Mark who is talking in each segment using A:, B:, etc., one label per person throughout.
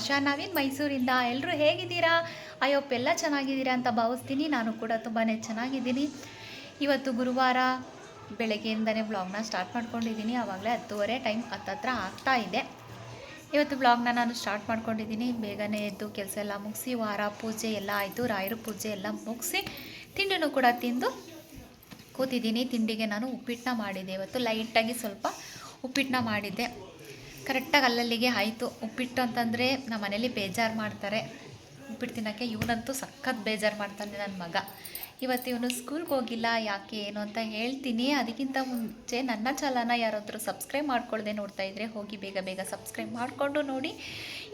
A: ಆಶಾ, ನಾವಿನ್ ಮೈಸೂರಿಂದ. ಎಲ್ಲರೂ ಹೇಗಿದ್ದೀರಾ? ಅಯ್ಯಪ್ಪ ಎಲ್ಲ ಚೆನ್ನಾಗಿದ್ದೀರಾ ಅಂತ ಭಾವಿಸ್ತೀನಿ. ನಾನು ಕೂಡ ತುಂಬಾ ಚೆನ್ನಾಗಿದ್ದೀನಿ. ಇವತ್ತು ಗುರುವಾರ ಬೆಳಗ್ಗೆಯಿಂದನೇ ಬ್ಲಾಗ್ನ ಸ್ಟಾರ್ಟ್ ಮಾಡ್ಕೊಂಡಿದ್ದೀನಿ. ಆವಾಗಲೇ ಹತ್ತುವರೆ ಟೈಮ್ ಹತ್ತತ್ರ ಆಗ್ತಾ ಇದೆ. ಇವತ್ತು ಬ್ಲಾಗ್ನ ನಾನು ಸ್ಟಾರ್ಟ್ ಮಾಡ್ಕೊಂಡಿದ್ದೀನಿ. ಬೇಗನೆ ಎದ್ದು ಕೆಲಸ ಎಲ್ಲ ಮುಗಿಸಿ, ವಾರ ಪೂಜೆ ಎಲ್ಲ ಆಯಿತು. ರಾಯರ ಪೂಜೆ ಎಲ್ಲ ಮುಗಿಸಿ, ತಿಂಡಿನೂ ಕೂಡ ತಿಂದು ಕೂತಿದ್ದೀನಿ. ತಿಂಡಿಗೆ ನಾನು ಉಪ್ಪಿಟ್ಟನ್ನ ಮಾಡಿದ್ದೆ. ಇವತ್ತು ಲೈಟಾಗಿ ಸ್ವಲ್ಪ ಉಪ್ಪಿಟ್ಟನ್ನ ಮಾಡಿದ್ದೆ. ಕರೆಕ್ಟಾಗಿ ಅಲ್ಲಲ್ಲಿಗೆ ಆಯಿತು. ಉಪ್ಪಿಟ್ಟು ಅಂತಂದರೆ ನಮ್ಮ ಮನೇಲಿ ಬೇಜಾರು ಮಾಡ್ತಾರೆ. ಉಪ್ಪಿಟ್ಟು ತಿನ್ನೋಕ್ಕೆ ಇವನಂತೂ ಸಖತ್ ಬೇಜಾರು ಮಾಡ್ತಾನೆ ನನ್ನ ಮಗ. ಇವತ್ತು ಇವನು ಸ್ಕೂಲ್ಗೆ ಹೋಗಿಲ್ಲ, ಯಾಕೆ, ಏನು ಅಂತ ಹೇಳ್ತೀನಿ. ಅದಕ್ಕಿಂತ ಮುಂಚೆ ನನ್ನ ಚಲನ ಯಾರಾದರೂ ಸಬ್ಸ್ಕ್ರೈಬ್ ಮಾಡ್ಕೊಳ್ಳದೆ ನೋಡ್ತಾ ಇದ್ದರೆ ಹೋಗಿ ಬೇಗ ಬೇಗ ಸಬ್ಸ್ಕ್ರೈಬ್ ಮಾಡಿಕೊಂಡು ನೋಡಿ.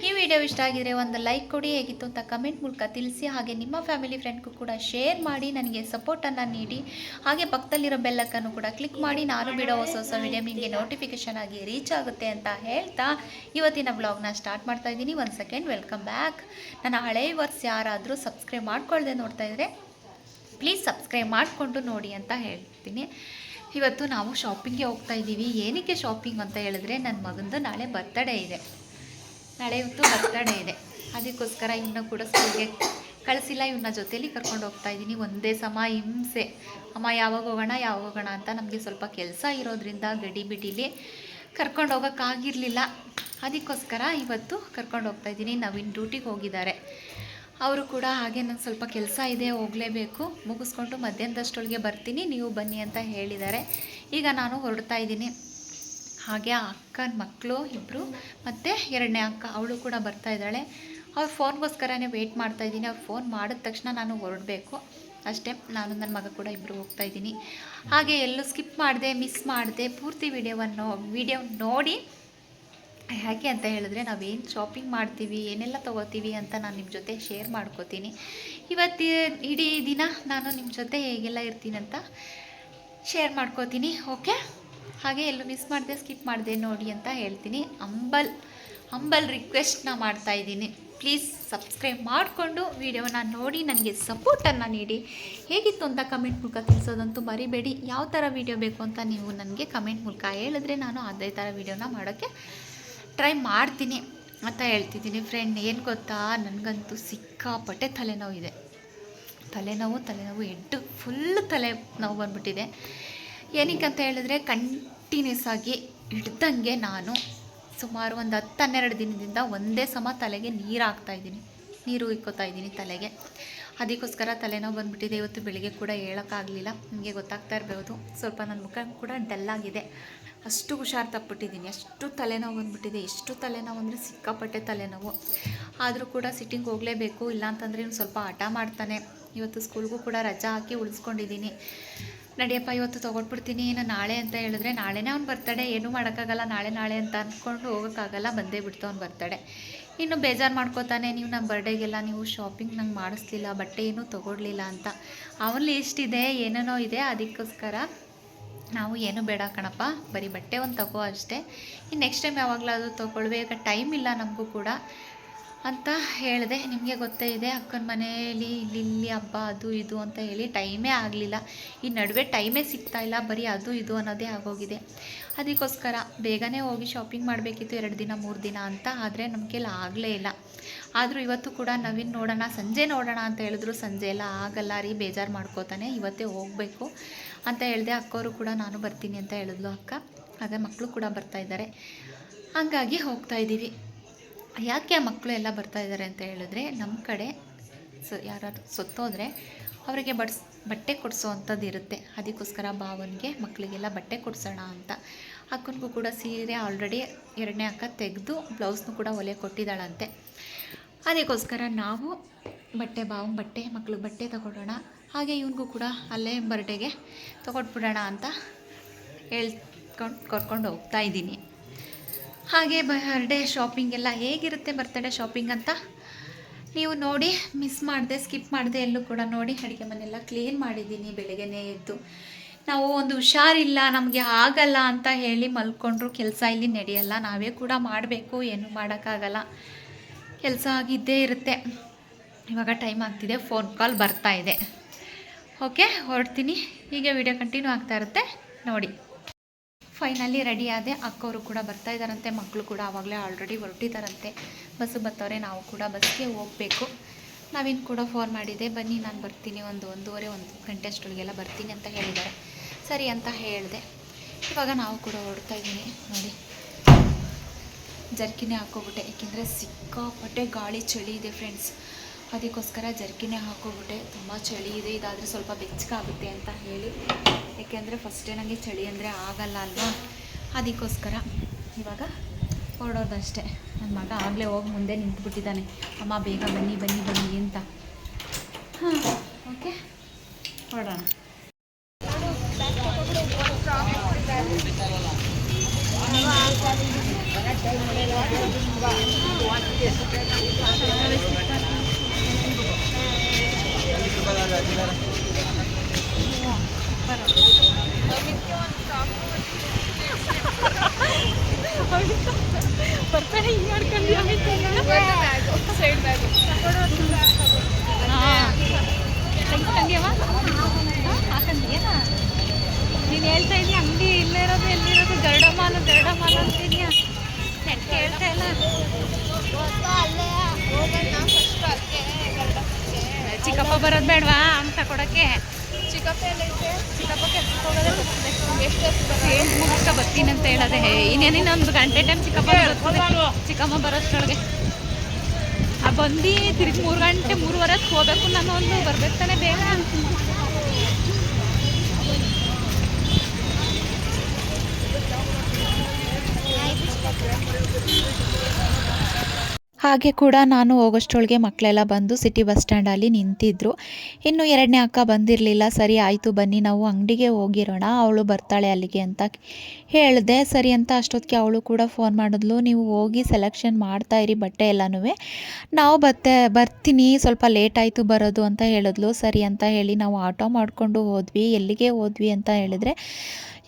A: ಈ ವಿಡಿಯೋ ಇಷ್ಟ ಆಗಿದ್ರೆ ಒಂದು ಲೈಕ್ ಕೊಡಿ, ಹೇಗಿತ್ತು ಅಂತ ಕಮೆಂಟ್ ಮೂಲಕ ತಿಳಿಸಿ. ಹಾಗೆ ನಿಮ್ಮ ಫ್ಯಾಮಿಲಿ ಫ್ರೆಂಡ್ಗೂ ಕೂಡ ಶೇರ್ ಮಾಡಿ, ನನಗೆ ಸಪೋರ್ಟನ್ನು ನೀಡಿ. ಹಾಗೆ ಪಕ್ಕದಲ್ಲಿರೋ ಬೆಲ್ಲಕ್ಕನ್ನು ಕೂಡ ಕ್ಲಿಕ್ ಮಾಡಿ. ನಾನು ಬಿಡೋ ಹೊಸ ಹೊಸ ವಿಡಿಯೋ ನಿಮಗೆ ನೋಟಿಫಿಕೇಷನ್ ಆಗಿ ರೀಚ್ ಆಗುತ್ತೆ ಅಂತ ಹೇಳ್ತಾ ಇವತ್ತಿನ ಬ್ಲಾಗ್ನ ಸ್ಟಾರ್ಟ್ ಮಾಡ್ತಾ ಇದ್ದೀನಿ. ಒಂದು ಸೆಕೆಂಡ್ ವೆಲ್ಕಮ್ ಬ್ಯಾಕ್. ನನ್ನ ಹಳೆಯ ವರ್ಸ್ ಯಾರಾದರೂ ಸಬ್ಸ್ಕ್ರೈಬ್ ಮಾಡ್ಕೊಳ್ಳದೆ ನೋಡ್ತಾ ಇದ್ದರೆ ಪ್ಲೀಸ್ ಸಬ್ಸ್ಕ್ರೈಬ್ ಮಾಡಿಕೊಂಡು ನೋಡಿ ಅಂತ ಹೇಳ್ತೀನಿ. ಇವತ್ತು ನಾವು ಶಾಪಿಂಗ್ಗೆ ಹೋಗ್ತಾ ಇದ್ದೀವಿ. ಏನಕ್ಕೆ ಶಾಪಿಂಗ್ ಅಂತ ಹೇಳಿದ್ರೆ ನನ್ನ ಮಗಂದು ನಾಳೆ ಬರ್ತಡೇ ಇದೆ. ನಾಳೆ ಇವತ್ತು ಬರ್ತಡೇ ಇದೆ. ಅದಕ್ಕೋಸ್ಕರ ಇವನ್ನ ಕೂಡ ಸ್ಕೂಲ್ಗೆ ಕಳಿಸಿಲ್ಲ. ಇವನ್ನ ಜೊತೇಲಿ ಕರ್ಕೊಂಡು ಹೋಗ್ತಾ ಇದ್ದೀನಿ. ಒಂದೇ ಸಮ ಹಿಂಸೆ. ಅಮ್ಮ, ಯಾವಾಗ ಹೋಗೋಣ ಯಾವಾಗ ಹೋಗೋಣ ಅಂತ ನಮಗೆ ಸ್ವಲ್ಪ ಕೆಲಸ ಇರೋದ್ರಿಂದ ಗಡಿ ಬಿಡಿಲಿ ಕರ್ಕೊಂಡು ಹೋಗೋಕ್ಕಾಗಿರಲಿಲ್ಲ. ಅದಕ್ಕೋಸ್ಕರ ಇವತ್ತು ಕರ್ಕೊಂಡು ಹೋಗ್ತಾ ಇದ್ದೀನಿ. ನವೀನ್ ಡ್ಯೂಟಿಗೆ ಹೋಗಿದ್ದಾರೆ. ಅವರು ಕೂಡ ಹಾಗೆ ನಂಗೆ ಸ್ವಲ್ಪ ಕೆಲಸ ಇದೆ, ಹೋಗಲೇಬೇಕು. ಮುಗಿಸ್ಕೊಂಡು ಮಧ್ಯಾಹ್ನದಷ್ಟೊಳಗೆ ಬರ್ತೀನಿ, ನೀವು ಬನ್ನಿ ಅಂತ ಹೇಳಿದ್ದಾರೆ. ಈಗ ನಾನು ಹೊರಡ್ತಾ ಇದ್ದೀನಿ. ಹಾಗೆ ಆ ಅಕ್ಕನ ಮಕ್ಕಳು ಇಬ್ಬರು ಮತ್ತು ಎರಡನೇ ಅಕ್ಕ, ಅವಳು ಕೂಡ ಬರ್ತಾ ಇದ್ದಾಳೆ. ಅವ್ರ ಫೋನ್ಗೋಸ್ಕರನೇ ವೆಯ್ಟ್ ಮಾಡ್ತಾ ಇದ್ದೀನಿ. ಅವ್ರು ಫೋನ್ ಮಾಡಿದ ತಕ್ಷಣ ನಾನು ಹೊರಡಬೇಕು. ಅಷ್ಟೇ, ನಾನು ನನ್ನ ಮಗ ಕೂಡ ಇಬ್ಬರು ಹೋಗ್ತಾ ಇದ್ದೀನಿ. ಹಾಗೆ ಎಲ್ಲೂ ಸ್ಕಿಪ್ ಮಾಡಿದೆ ಮಿಸ್ ಮಾಡಿದೆ, ಪೂರ್ತಿ ವಿಡಿಯೋವನ್ನು ವಿಡಿಯೋ ನೋಡಿ ಯಾಕೆ ಅಂತ ಹೇಳಿದ್ರೆ ನಾವೇನು ಶಾಪಿಂಗ್ ಮಾಡ್ತೀವಿ, ಏನೆಲ್ಲ ತೊಗೋತೀವಿ ಅಂತ ನಾನು ನಿಮ್ಮ ಜೊತೆ ಶೇರ್ ಮಾಡ್ಕೋತೀನಿ. ಇವತ್ತು ಇಡೀ ದಿನ ನಾನು ನಿಮ್ಮ ಜೊತೆ ಹೇಗೆಲ್ಲ ಇರ್ತೀನಿ ಅಂತ ಶೇರ್ ಮಾಡ್ಕೋತೀನಿ ಓಕೆ ಹಾಗೆ ಎಲ್ಲೂ ಮಿಸ್ ಮಾಡಿದೆ ಸ್ಕಿಪ್ ಮಾಡಿದೆ ನೋಡಿ ಅಂತ ಹೇಳ್ತೀನಿ. ಅಂಬಲ್ ಅಂಬಲ್ ರಿಕ್ವೆಸ್ಟ್ನ ಮಾಡ್ತಾ ಇದ್ದೀನಿ. ಪ್ಲೀಸ್ ಸಬ್ಸ್ಕ್ರೈಬ್ ಮಾಡಿಕೊಂಡು ವಿಡಿಯೋನ ನೋಡಿ ನನಗೆ ಸಪೋರ್ಟನ್ನು ನೀಡಿ. ಹೇಗಿತ್ತು ಅಂತ ಕಮೆಂಟ್ ಮೂಲಕ ತಿಳಿಸೋದಂತೂ ಮರಿಬೇಡಿ. ಯಾವ ಥರ ವಿಡಿಯೋ ಬೇಕು ಅಂತ ನೀವು ನನಗೆ ಕಮೆಂಟ್ ಮೂಲಕ ಹೇಳಿದ್ರೆ ನಾನು ಅದೇ ಥರ ವೀಡಿಯೋನ ಮಾಡೋಕ್ಕೆ ಟ್ರೈ ಮಾಡ್ತೀನಿ ಅಂತ ಹೇಳ್ತಿದ್ದೀನಿ. ಫ್ರೆಂಡ್ ಏನು ಗೊತ್ತಾ? ನನಗಂತೂ ಸಿಕ್ಕಾಪಟ್ಟೆ ತಲೆನೋವು ಇದೆ. ತಲೆನೋವು ತಲೆನೋವು ಎಡ್ಡು ಫುಲ್ ತಲೆ ನೋವು ಬಂದ್ಬಿಟ್ಟಿದೆ ಏನಕ್ಕಂತ ಹೇಳಿದ್ರೆ ಕಂಟಿನ್ಯೂಸ್ ಆಗಿ ಹಿಡ್ದಂಗೆ ನಾನು ಸುಮಾರು ಒಂದು ಹತ್ತು ಹನ್ನೆರಡು ದಿನದಿಂದ ಒಂದೇ ಸಮ ತಲೆಗೆ ನೀರು ಹಾಕ್ತಾಯಿದ್ದೀನಿ ನೀರು ಇಕ್ಕೋತಾ ಇದ್ದೀನಿ ತಲೆಗೆ. ಅದಕ್ಕೋಸ್ಕರ ತಲೆನೋವು ಬಂದುಬಿಟ್ಟಿದೆ. ಇವತ್ತು ಬೆಳಿಗ್ಗೆ ಕೂಡ ಹೇಳೋಕ್ಕಾಗಲಿಲ್ಲ. ನಿಮಗೆ ಗೊತ್ತಾಗ್ತಾ ಇರ್ಬೋದು. ಸ್ವಲ್ಪ ನನ್ನ ಮುಖ ಕೂಡ ಡಲ್ಲಾಗಿದೆ ಅಷ್ಟು ಹುಷಾರು ತಪ್ಪಿಬಿಟ್ಟಿದ್ದೀನಿ. ಅಷ್ಟು ತಲೆನೋವು ಬಂದುಬಿಟ್ಟಿದೆ. ಎಷ್ಟು ತಲೆನೋವು ಅಂದರೆ ಸಿಕ್ಕಾಪಟ್ಟೆ ತಲೆನೋವು. ಆದರೂ ಕೂಡ ಸಿಟ್ಟಿಂಗ್ ಹೋಗಲೇಬೇಕು. ಇಲ್ಲಾಂತಂದರೆ ಇವ್ನು ಸ್ವಲ್ಪ ಹಠ ಮಾಡ್ತಾನೆ. ಇವತ್ತು ಸ್ಕೂಲ್ಗೂ ಕೂಡ ರಜಾ ಹಾಕಿ ಉಳಿಸ್ಕೊಂಡಿದ್ದೀನಿ. ನಡಿಯಪ್ಪ, ಇವತ್ತು ತೊಗೊಟ್ಬಿಡ್ತೀನಿ. ಇನ್ನು ನಾಳೆ ಅಂತ ಹೇಳಿದ್ರೆ ನಾಳೆನೇ ಅವ್ನು ಬರ್ತಡೆ ಏನೂ ಮಾಡೋಕ್ಕಾಗಲ್ಲ. ನಾಳೆ ನಾಳೆ ಅಂತ ಅಂದ್ಕೊಂಡು ಹೋಗೋಕ್ಕಾಗಲ್ಲ. ಬಂದೇ ಬಿಡ್ತು ಅವ್ನು ಬರ್ತಡೆ ಇನ್ನು ಬೇಜಾರು ಮಾಡ್ಕೋತಾನೆ, ನೀವು ನಮ್ಮ ಬರ್ಡೇಗೆಲ್ಲ ನೀವು ಶಾಪಿಂಗ್ ನಂಗೆ ಮಾಡಿಸ್ಲಿಲ್ಲ, ಬಟ್ಟೆ ಏನೂ ತೊಗೊಡ್ಲಿಲ್ಲ ಅಂತ. ಅವನಲ್ಲಿ ಎಷ್ಟಿದೆ, ಏನೇನೋ ಇದೆ, ಅದಕ್ಕೋಸ್ಕರ ನಾವು ಏನು ಬೇಡ ಕಣಪ್ಪ, ಬರೀ ಬಟ್ಟೆ ಒಂದು ತಗೋ ಅಷ್ಟೇ. ಇನ್ನು ನೆಕ್ಸ್ಟ್ ಟೈಮ್ ಯಾವಾಗಲಾದರೂ ತೊಗೊಳ್ವೆ ಈಗ ಟೈಮ್ ಇಲ್ಲ ನಮಗೂ ಕೂಡ. ಅಂತ ಹೇಳಿದೆ. ನಿಮಗೆ ಗೊತ್ತೇ ಇದೆ, ಅಕ್ಕನ ಮನೆಯಲ್ಲಿ ಇಲ್ಲಿ ಇಲ್ಲಿ ಹಬ್ಬ, ಅದು ಇದು ಅಂತ ಹೇಳಿ ಟೈಮೇ ಆಗಲಿಲ್ಲ. ಈ ನಡುವೆ ಟೈಮೇ ಸಿಗ್ತಾ ಇಲ್ಲ, ಬರೀ ಅದು ಇದು ಅನ್ನೋದೇ ಆಗೋಗಿದೆ. ಅದಕ್ಕೋಸ್ಕರ ಬೇಗನೆ ಹೋಗಿ ಶಾಪಿಂಗ್ ಮಾಡಬೇಕಿತ್ತು ಎರಡು ದಿನ, ಮೂರು ದಿನ ಅಂತ, ಆದರೆ ನಮ್ಮ ಕೈಲಿ ಆಗಲೇ ಇಲ್ಲ. ಆದರೂ ಇವತ್ತು ಕೂಡ ನವೀನ್ ನೋಡೋಣ, ಸಂಜೆ ನೋಡೋಣ ಅಂತ ಹೇಳಿದ್ರು. ಸಂಜೆ ಎಲ್ಲ ಆಗಲ್ಲ ರೀ, ಬೇಜಾರು ಮಾಡ್ಕೋತಾನೆ, ಇವತ್ತೇ ಹೋಗಬೇಕು ಅಂತ ಹೇಳಿದೆ. ಅಕ್ಕವರು ಕೂಡ ನಾನು ಬರ್ತೀನಿ ಅಂತ ಹೇಳಿದ್ಲು ಅಕ್ಕ. ಹಾಗೆ ಮಕ್ಕಳು ಕೂಡ ಬರ್ತಾ ಇದ್ದಾರೆ. ಹಂಗಾಗಿ ಹೋಗ್ತಾ ಇದ್ದೀವಿ ಯಾಕೆ ಆ ಮಕ್ಕಳು ಎಲ್ಲ ಬರ್ತಾ ಇದ್ದಾರೆ ಅಂತ ಹೇಳಿದ್ರೆ ನಮ್ಮ ಕಡೆ ಸೊ ಯಾರಾದ್ರು ಸತ್ತೋದ್ರೆ ಅವರಿಗೆ ಬಡ್ಸ್, ಬಟ್ಟೆ ಕೊಡಿಸೋ ಅಂಥದ್ದು ಇರುತ್ತೆ. ಅದಕ್ಕೋಸ್ಕರ ಭಾವನಿಗೆ ಮಕ್ಕಳಿಗೆಲ್ಲ ಬಟ್ಟೆ ಕೊಡಿಸೋಣ ಅಂತ. ಅಕ್ಕನಿಗೂ ಕೂಡ ಸೀರೆ ಆಲ್ರೆಡಿ ಎರಡನೇ ಅಕ್ಕ ತೆಗೆದು ಬ್ಲೌಸ್ನು ಕೂಡ ಒಲೆ ಕೊಟ್ಟಿದ್ದಾಳಂತೆ. ಅದಕ್ಕೋಸ್ಕರ ನಾವು ಬಟ್ಟೆ ಬಾವು ಬಟ್ಟೆ, ಮಕ್ಳಿಗೆ ಬಟ್ಟೆ ತಗೊಳ್ಳೋಣ ಹಾಗೆ ಇವನಿಗೂ ಕೂಡ ಅಲ್ಲೇ ಬರ್ಡೇಗೆ ತೊಗೊಟ್ಬಿಡೋಣ ಅಂತ ಹೇಳ್ಕೊಂಡು ಕರ್ಕೊಂಡು ಹೋಗ್ತಾ ಇದ್ದೀನಿ. ಹಾಗೆ ಬರ್ಡೇ ಶಾಪಿಂಗ್ ಎಲ್ಲ ಹೇಗಿರುತ್ತೆ ಬರ್ತಡೇ ಶಾಪಿಂಗ್ ಅಂತ ನೀವು ನೋಡಿ ಮಿಸ್ ಮಾಡಿದೆ ಸ್ಕಿಪ್ ಮಾಡಿದೆ ಎಲ್ಲೂ ಕೂಡ ನೋಡಿ ಅಡುಗೆ ಮನೆಯೆಲ್ಲ ಕ್ಲೀನ್ ಮಾಡಿದ್ದೀನಿ ಬೆಳಗ್ಗೆನೇ ಎದ್ದು. ನಾವು ಒಂದು ಹುಷಾರಿಲ್ಲ, ನಮಗೆ ಆಗಲ್ಲ ಅಂತ ಹೇಳಿ ಮಲ್ಕೊಂಡ್ರು, ಕೆಲಸ ಇಲ್ಲಿ ನಡೆಯಲ್ಲ, ನಾವೇ ಕೂಡ ಮಾಡಬೇಕು, ಏನು ಮಾಡೋಕ್ಕಾಗಲ್ಲ. ಕೆಲಸ ಆಗಿದ್ದೇ ಇರುತ್ತೆ. ಇವಾಗ ಟೈಮ್ ಆಗ್ತಿದೆ ಫೋನ್ ಕಾಲ್ ಬರ್ತಾ ಇದೆ. ಓಕೆ ಹೊರಡ್ತೀನಿ. ಹೀಗೆ ವಿಡಿಯೋ ಕಂಟಿನ್ಯೂ ಆಗ್ತಾ ಇರುತ್ತೆ, ನೋಡಿ. ಫೈನಲಿ ರೆಡಿ ಆದೆ. ಅಕ್ಕವರು ಕೂಡ ಬರ್ತಾ ಇದ್ದಾರಂತೆ. ಮಕ್ಕಳು ಕೂಡ ಆವಾಗಲೇ ಆಲ್ರೆಡಿ ಹೊರಟಿದ್ದಾರಂತೆ. ಬಸ್ಸು ಬರ್ತವ್ರೆ ನಾವು ಕೂಡ ಬಸ್ಗೆ ಹೋಗಬೇಕು. ನಾವಿನ್ನು ಕೂಡ ಫೋನ್ ಮಾಡಿದೆ. ಬನ್ನಿ, ನಾನು ಬರ್ತೀನಿ. ಒಂದು ಒಂದೂವರೆ, ಒಂದು ಗಂಟೆ ಅಷ್ಟೊಳಗೆಲ್ಲ ಬರ್ತೀನಿ ಅಂತ ಹೇಳಿದ್ದಾರೆ. ಸರಿ ಅಂತ ಹೇಳಿದೆ. ಇವಾಗ ನಾವು ಕೂಡ ಹೊರಡ್ತಾ ಇದ್ದೀನಿ. ನೋಡಿ. ಜರ್ಕಿನೇ ಹಾಕೋಬಿಟ್ಟೆ ಏಕೆಂದರೆ ಸಿಕ್ಕಾಪಟ್ಟೆ ಗಾಳಿ ಚಳಿ ಇದೆ ಫ್ರೆಂಡ್ಸ್ ಅದಕ್ಕೋಸ್ಕರ ಜರ್ಕಿನೇ ಹಾಕೋಬಿಟ್ಟೆ ತುಂಬ ಚಳಿ ಇದೆ, ಇದಾದರೆ ಸ್ವಲ್ಪ ಬೆಚ್ಚಗಾಗುತ್ತೆ ಅಂತ ಹೇಳಿ. ಏಕೆಂದರೆ ಫಸ್ಟೇ ನನಗೆ ಚಳಿ ಅಂದರೆ ಆಗಲ್ಲ ಅಲ್ವಾ? ಅದಕ್ಕೋಸ್ಕರ ಇವಾಗ ಹೊರಡೋದಷ್ಟೇ. ನನ್ನ ಮಗ ಆಗಲೇ ಹೋಗಿ ಮುಂದೆ ನಿಂತ್ಬಿಟ್ಟಿದ್ದಾನೆ. ಅಮ್ಮ, ಬೇಗ ಬನ್ನಿ ಬನ್ನಿ ಬನ್ನಿ ಅಂತ. ಹಾಂ, ಓಕೆ. ಹೊರಡೋಣ. ಬರ್ತಾನೆ ಹಿಂಗೆ ಮಾಡ್ಕೊಂಡು ಹಾಕಂದಿಯೇನ ನೀನು ಹೇಳ್ತಾ ಇದೀಯ ಅಂಗಡಿ ಇಲ್ಲೇ ಇರೋದು ಎಲ್ಲಿರೋದು ಗರುಡಮಾಲು ಗರುಡಮಾಲು ಅಂತಿದ್ಯಾ ನೆಟ್ ಕೇಳ್ತಾ ಇಲ್ಲ ಚಿಕ್ಕಪ್ಪ ಬರೋದು ಬೇಡವಾ ಅಂತ ಕೊಡೋಕ್ಕೆ. ಚಿಕ್ಕಪ್ಪ ಸೇಲ್ಸ್ ಮುಗಿಸ್ಕೊ ಬರ್ತೀನಿ ಅಂತ ಹೇಳದೆ. ಇನ್ನೇನಿನ ಒಂದು ಗಂಟೆ ಟೈಮ್ ಚಿಕ್ಕಪ್ಪ ಬರೋದು ಚಿಕ್ಕಮ್ಮ ಬರೋಷ್ಟೊಳಗೆ ಆ ಬಂದು ತಿರುಗಿ ಮೂರು ಗಂಟೆ ಮೂರುವರೆ ಹೋಗ್ಬೇಕು ನಾನು ಒಂದು ಬರ್ಬೇಕು ತಾನೇ ಬೇಗ. ಹಾಗೆ ಕೂಡ ನಾನು ಹೋಗೋಷ್ಟೊಳಗೆ ಮಕ್ಕಳೆಲ್ಲ ಬಂದು ಸಿಟಿ ಬಸ್ ಸ್ಟ್ಯಾಂಡಲ್ಲಿ ನಿಂತಿದ್ರು. ಇನ್ನು ಎರಡನೇ ಅಕ್ಕ ಬಂದಿರಲಿಲ್ಲ. ಸರಿ, ಆಯಿತು ಬನ್ನಿ, ನಾವು ಅಂಗಡಿಗೆ ಹೋಗಿರೋಣ, ಅವಳು ಬರ್ತಾಳೆ ಅಲ್ಲಿಗೆ ಅಂತ ಹೇಳಿದೆ, ಸರಿ ಅಂತ ಅಷ್ಟೊತ್ತಿಗೆ ಅವಳು ಕೂಡ ಫೋನ್ ಮಾಡಿದ್ಲು. ನೀವು ಹೋಗಿ ಸೆಲೆಕ್ಷನ್ ಮಾಡ್ತಾ ಇರಿ ಬಟ್ಟೆ ಎಲ್ಲನೂ ನಾವು ಬತ್ತೆ, ಬರ್ತೀನಿ, ಸ್ವಲ್ಪ ಲೇಟ್ ಆಯಿತು ಬರೋದು ಅಂತ ಹೇಳಿದ್ಲು. ಸರಿ ಅಂತ ಹೇಳಿ ನಾವು ಆಟೋ ಮಾಡಿಕೊಂಡು ಹೋದ್ವಿ. ಎಲ್ಲಿಗೆ ಹೋದ್ವಿ ಅಂತ ಹೇಳಿದ್ರೆ,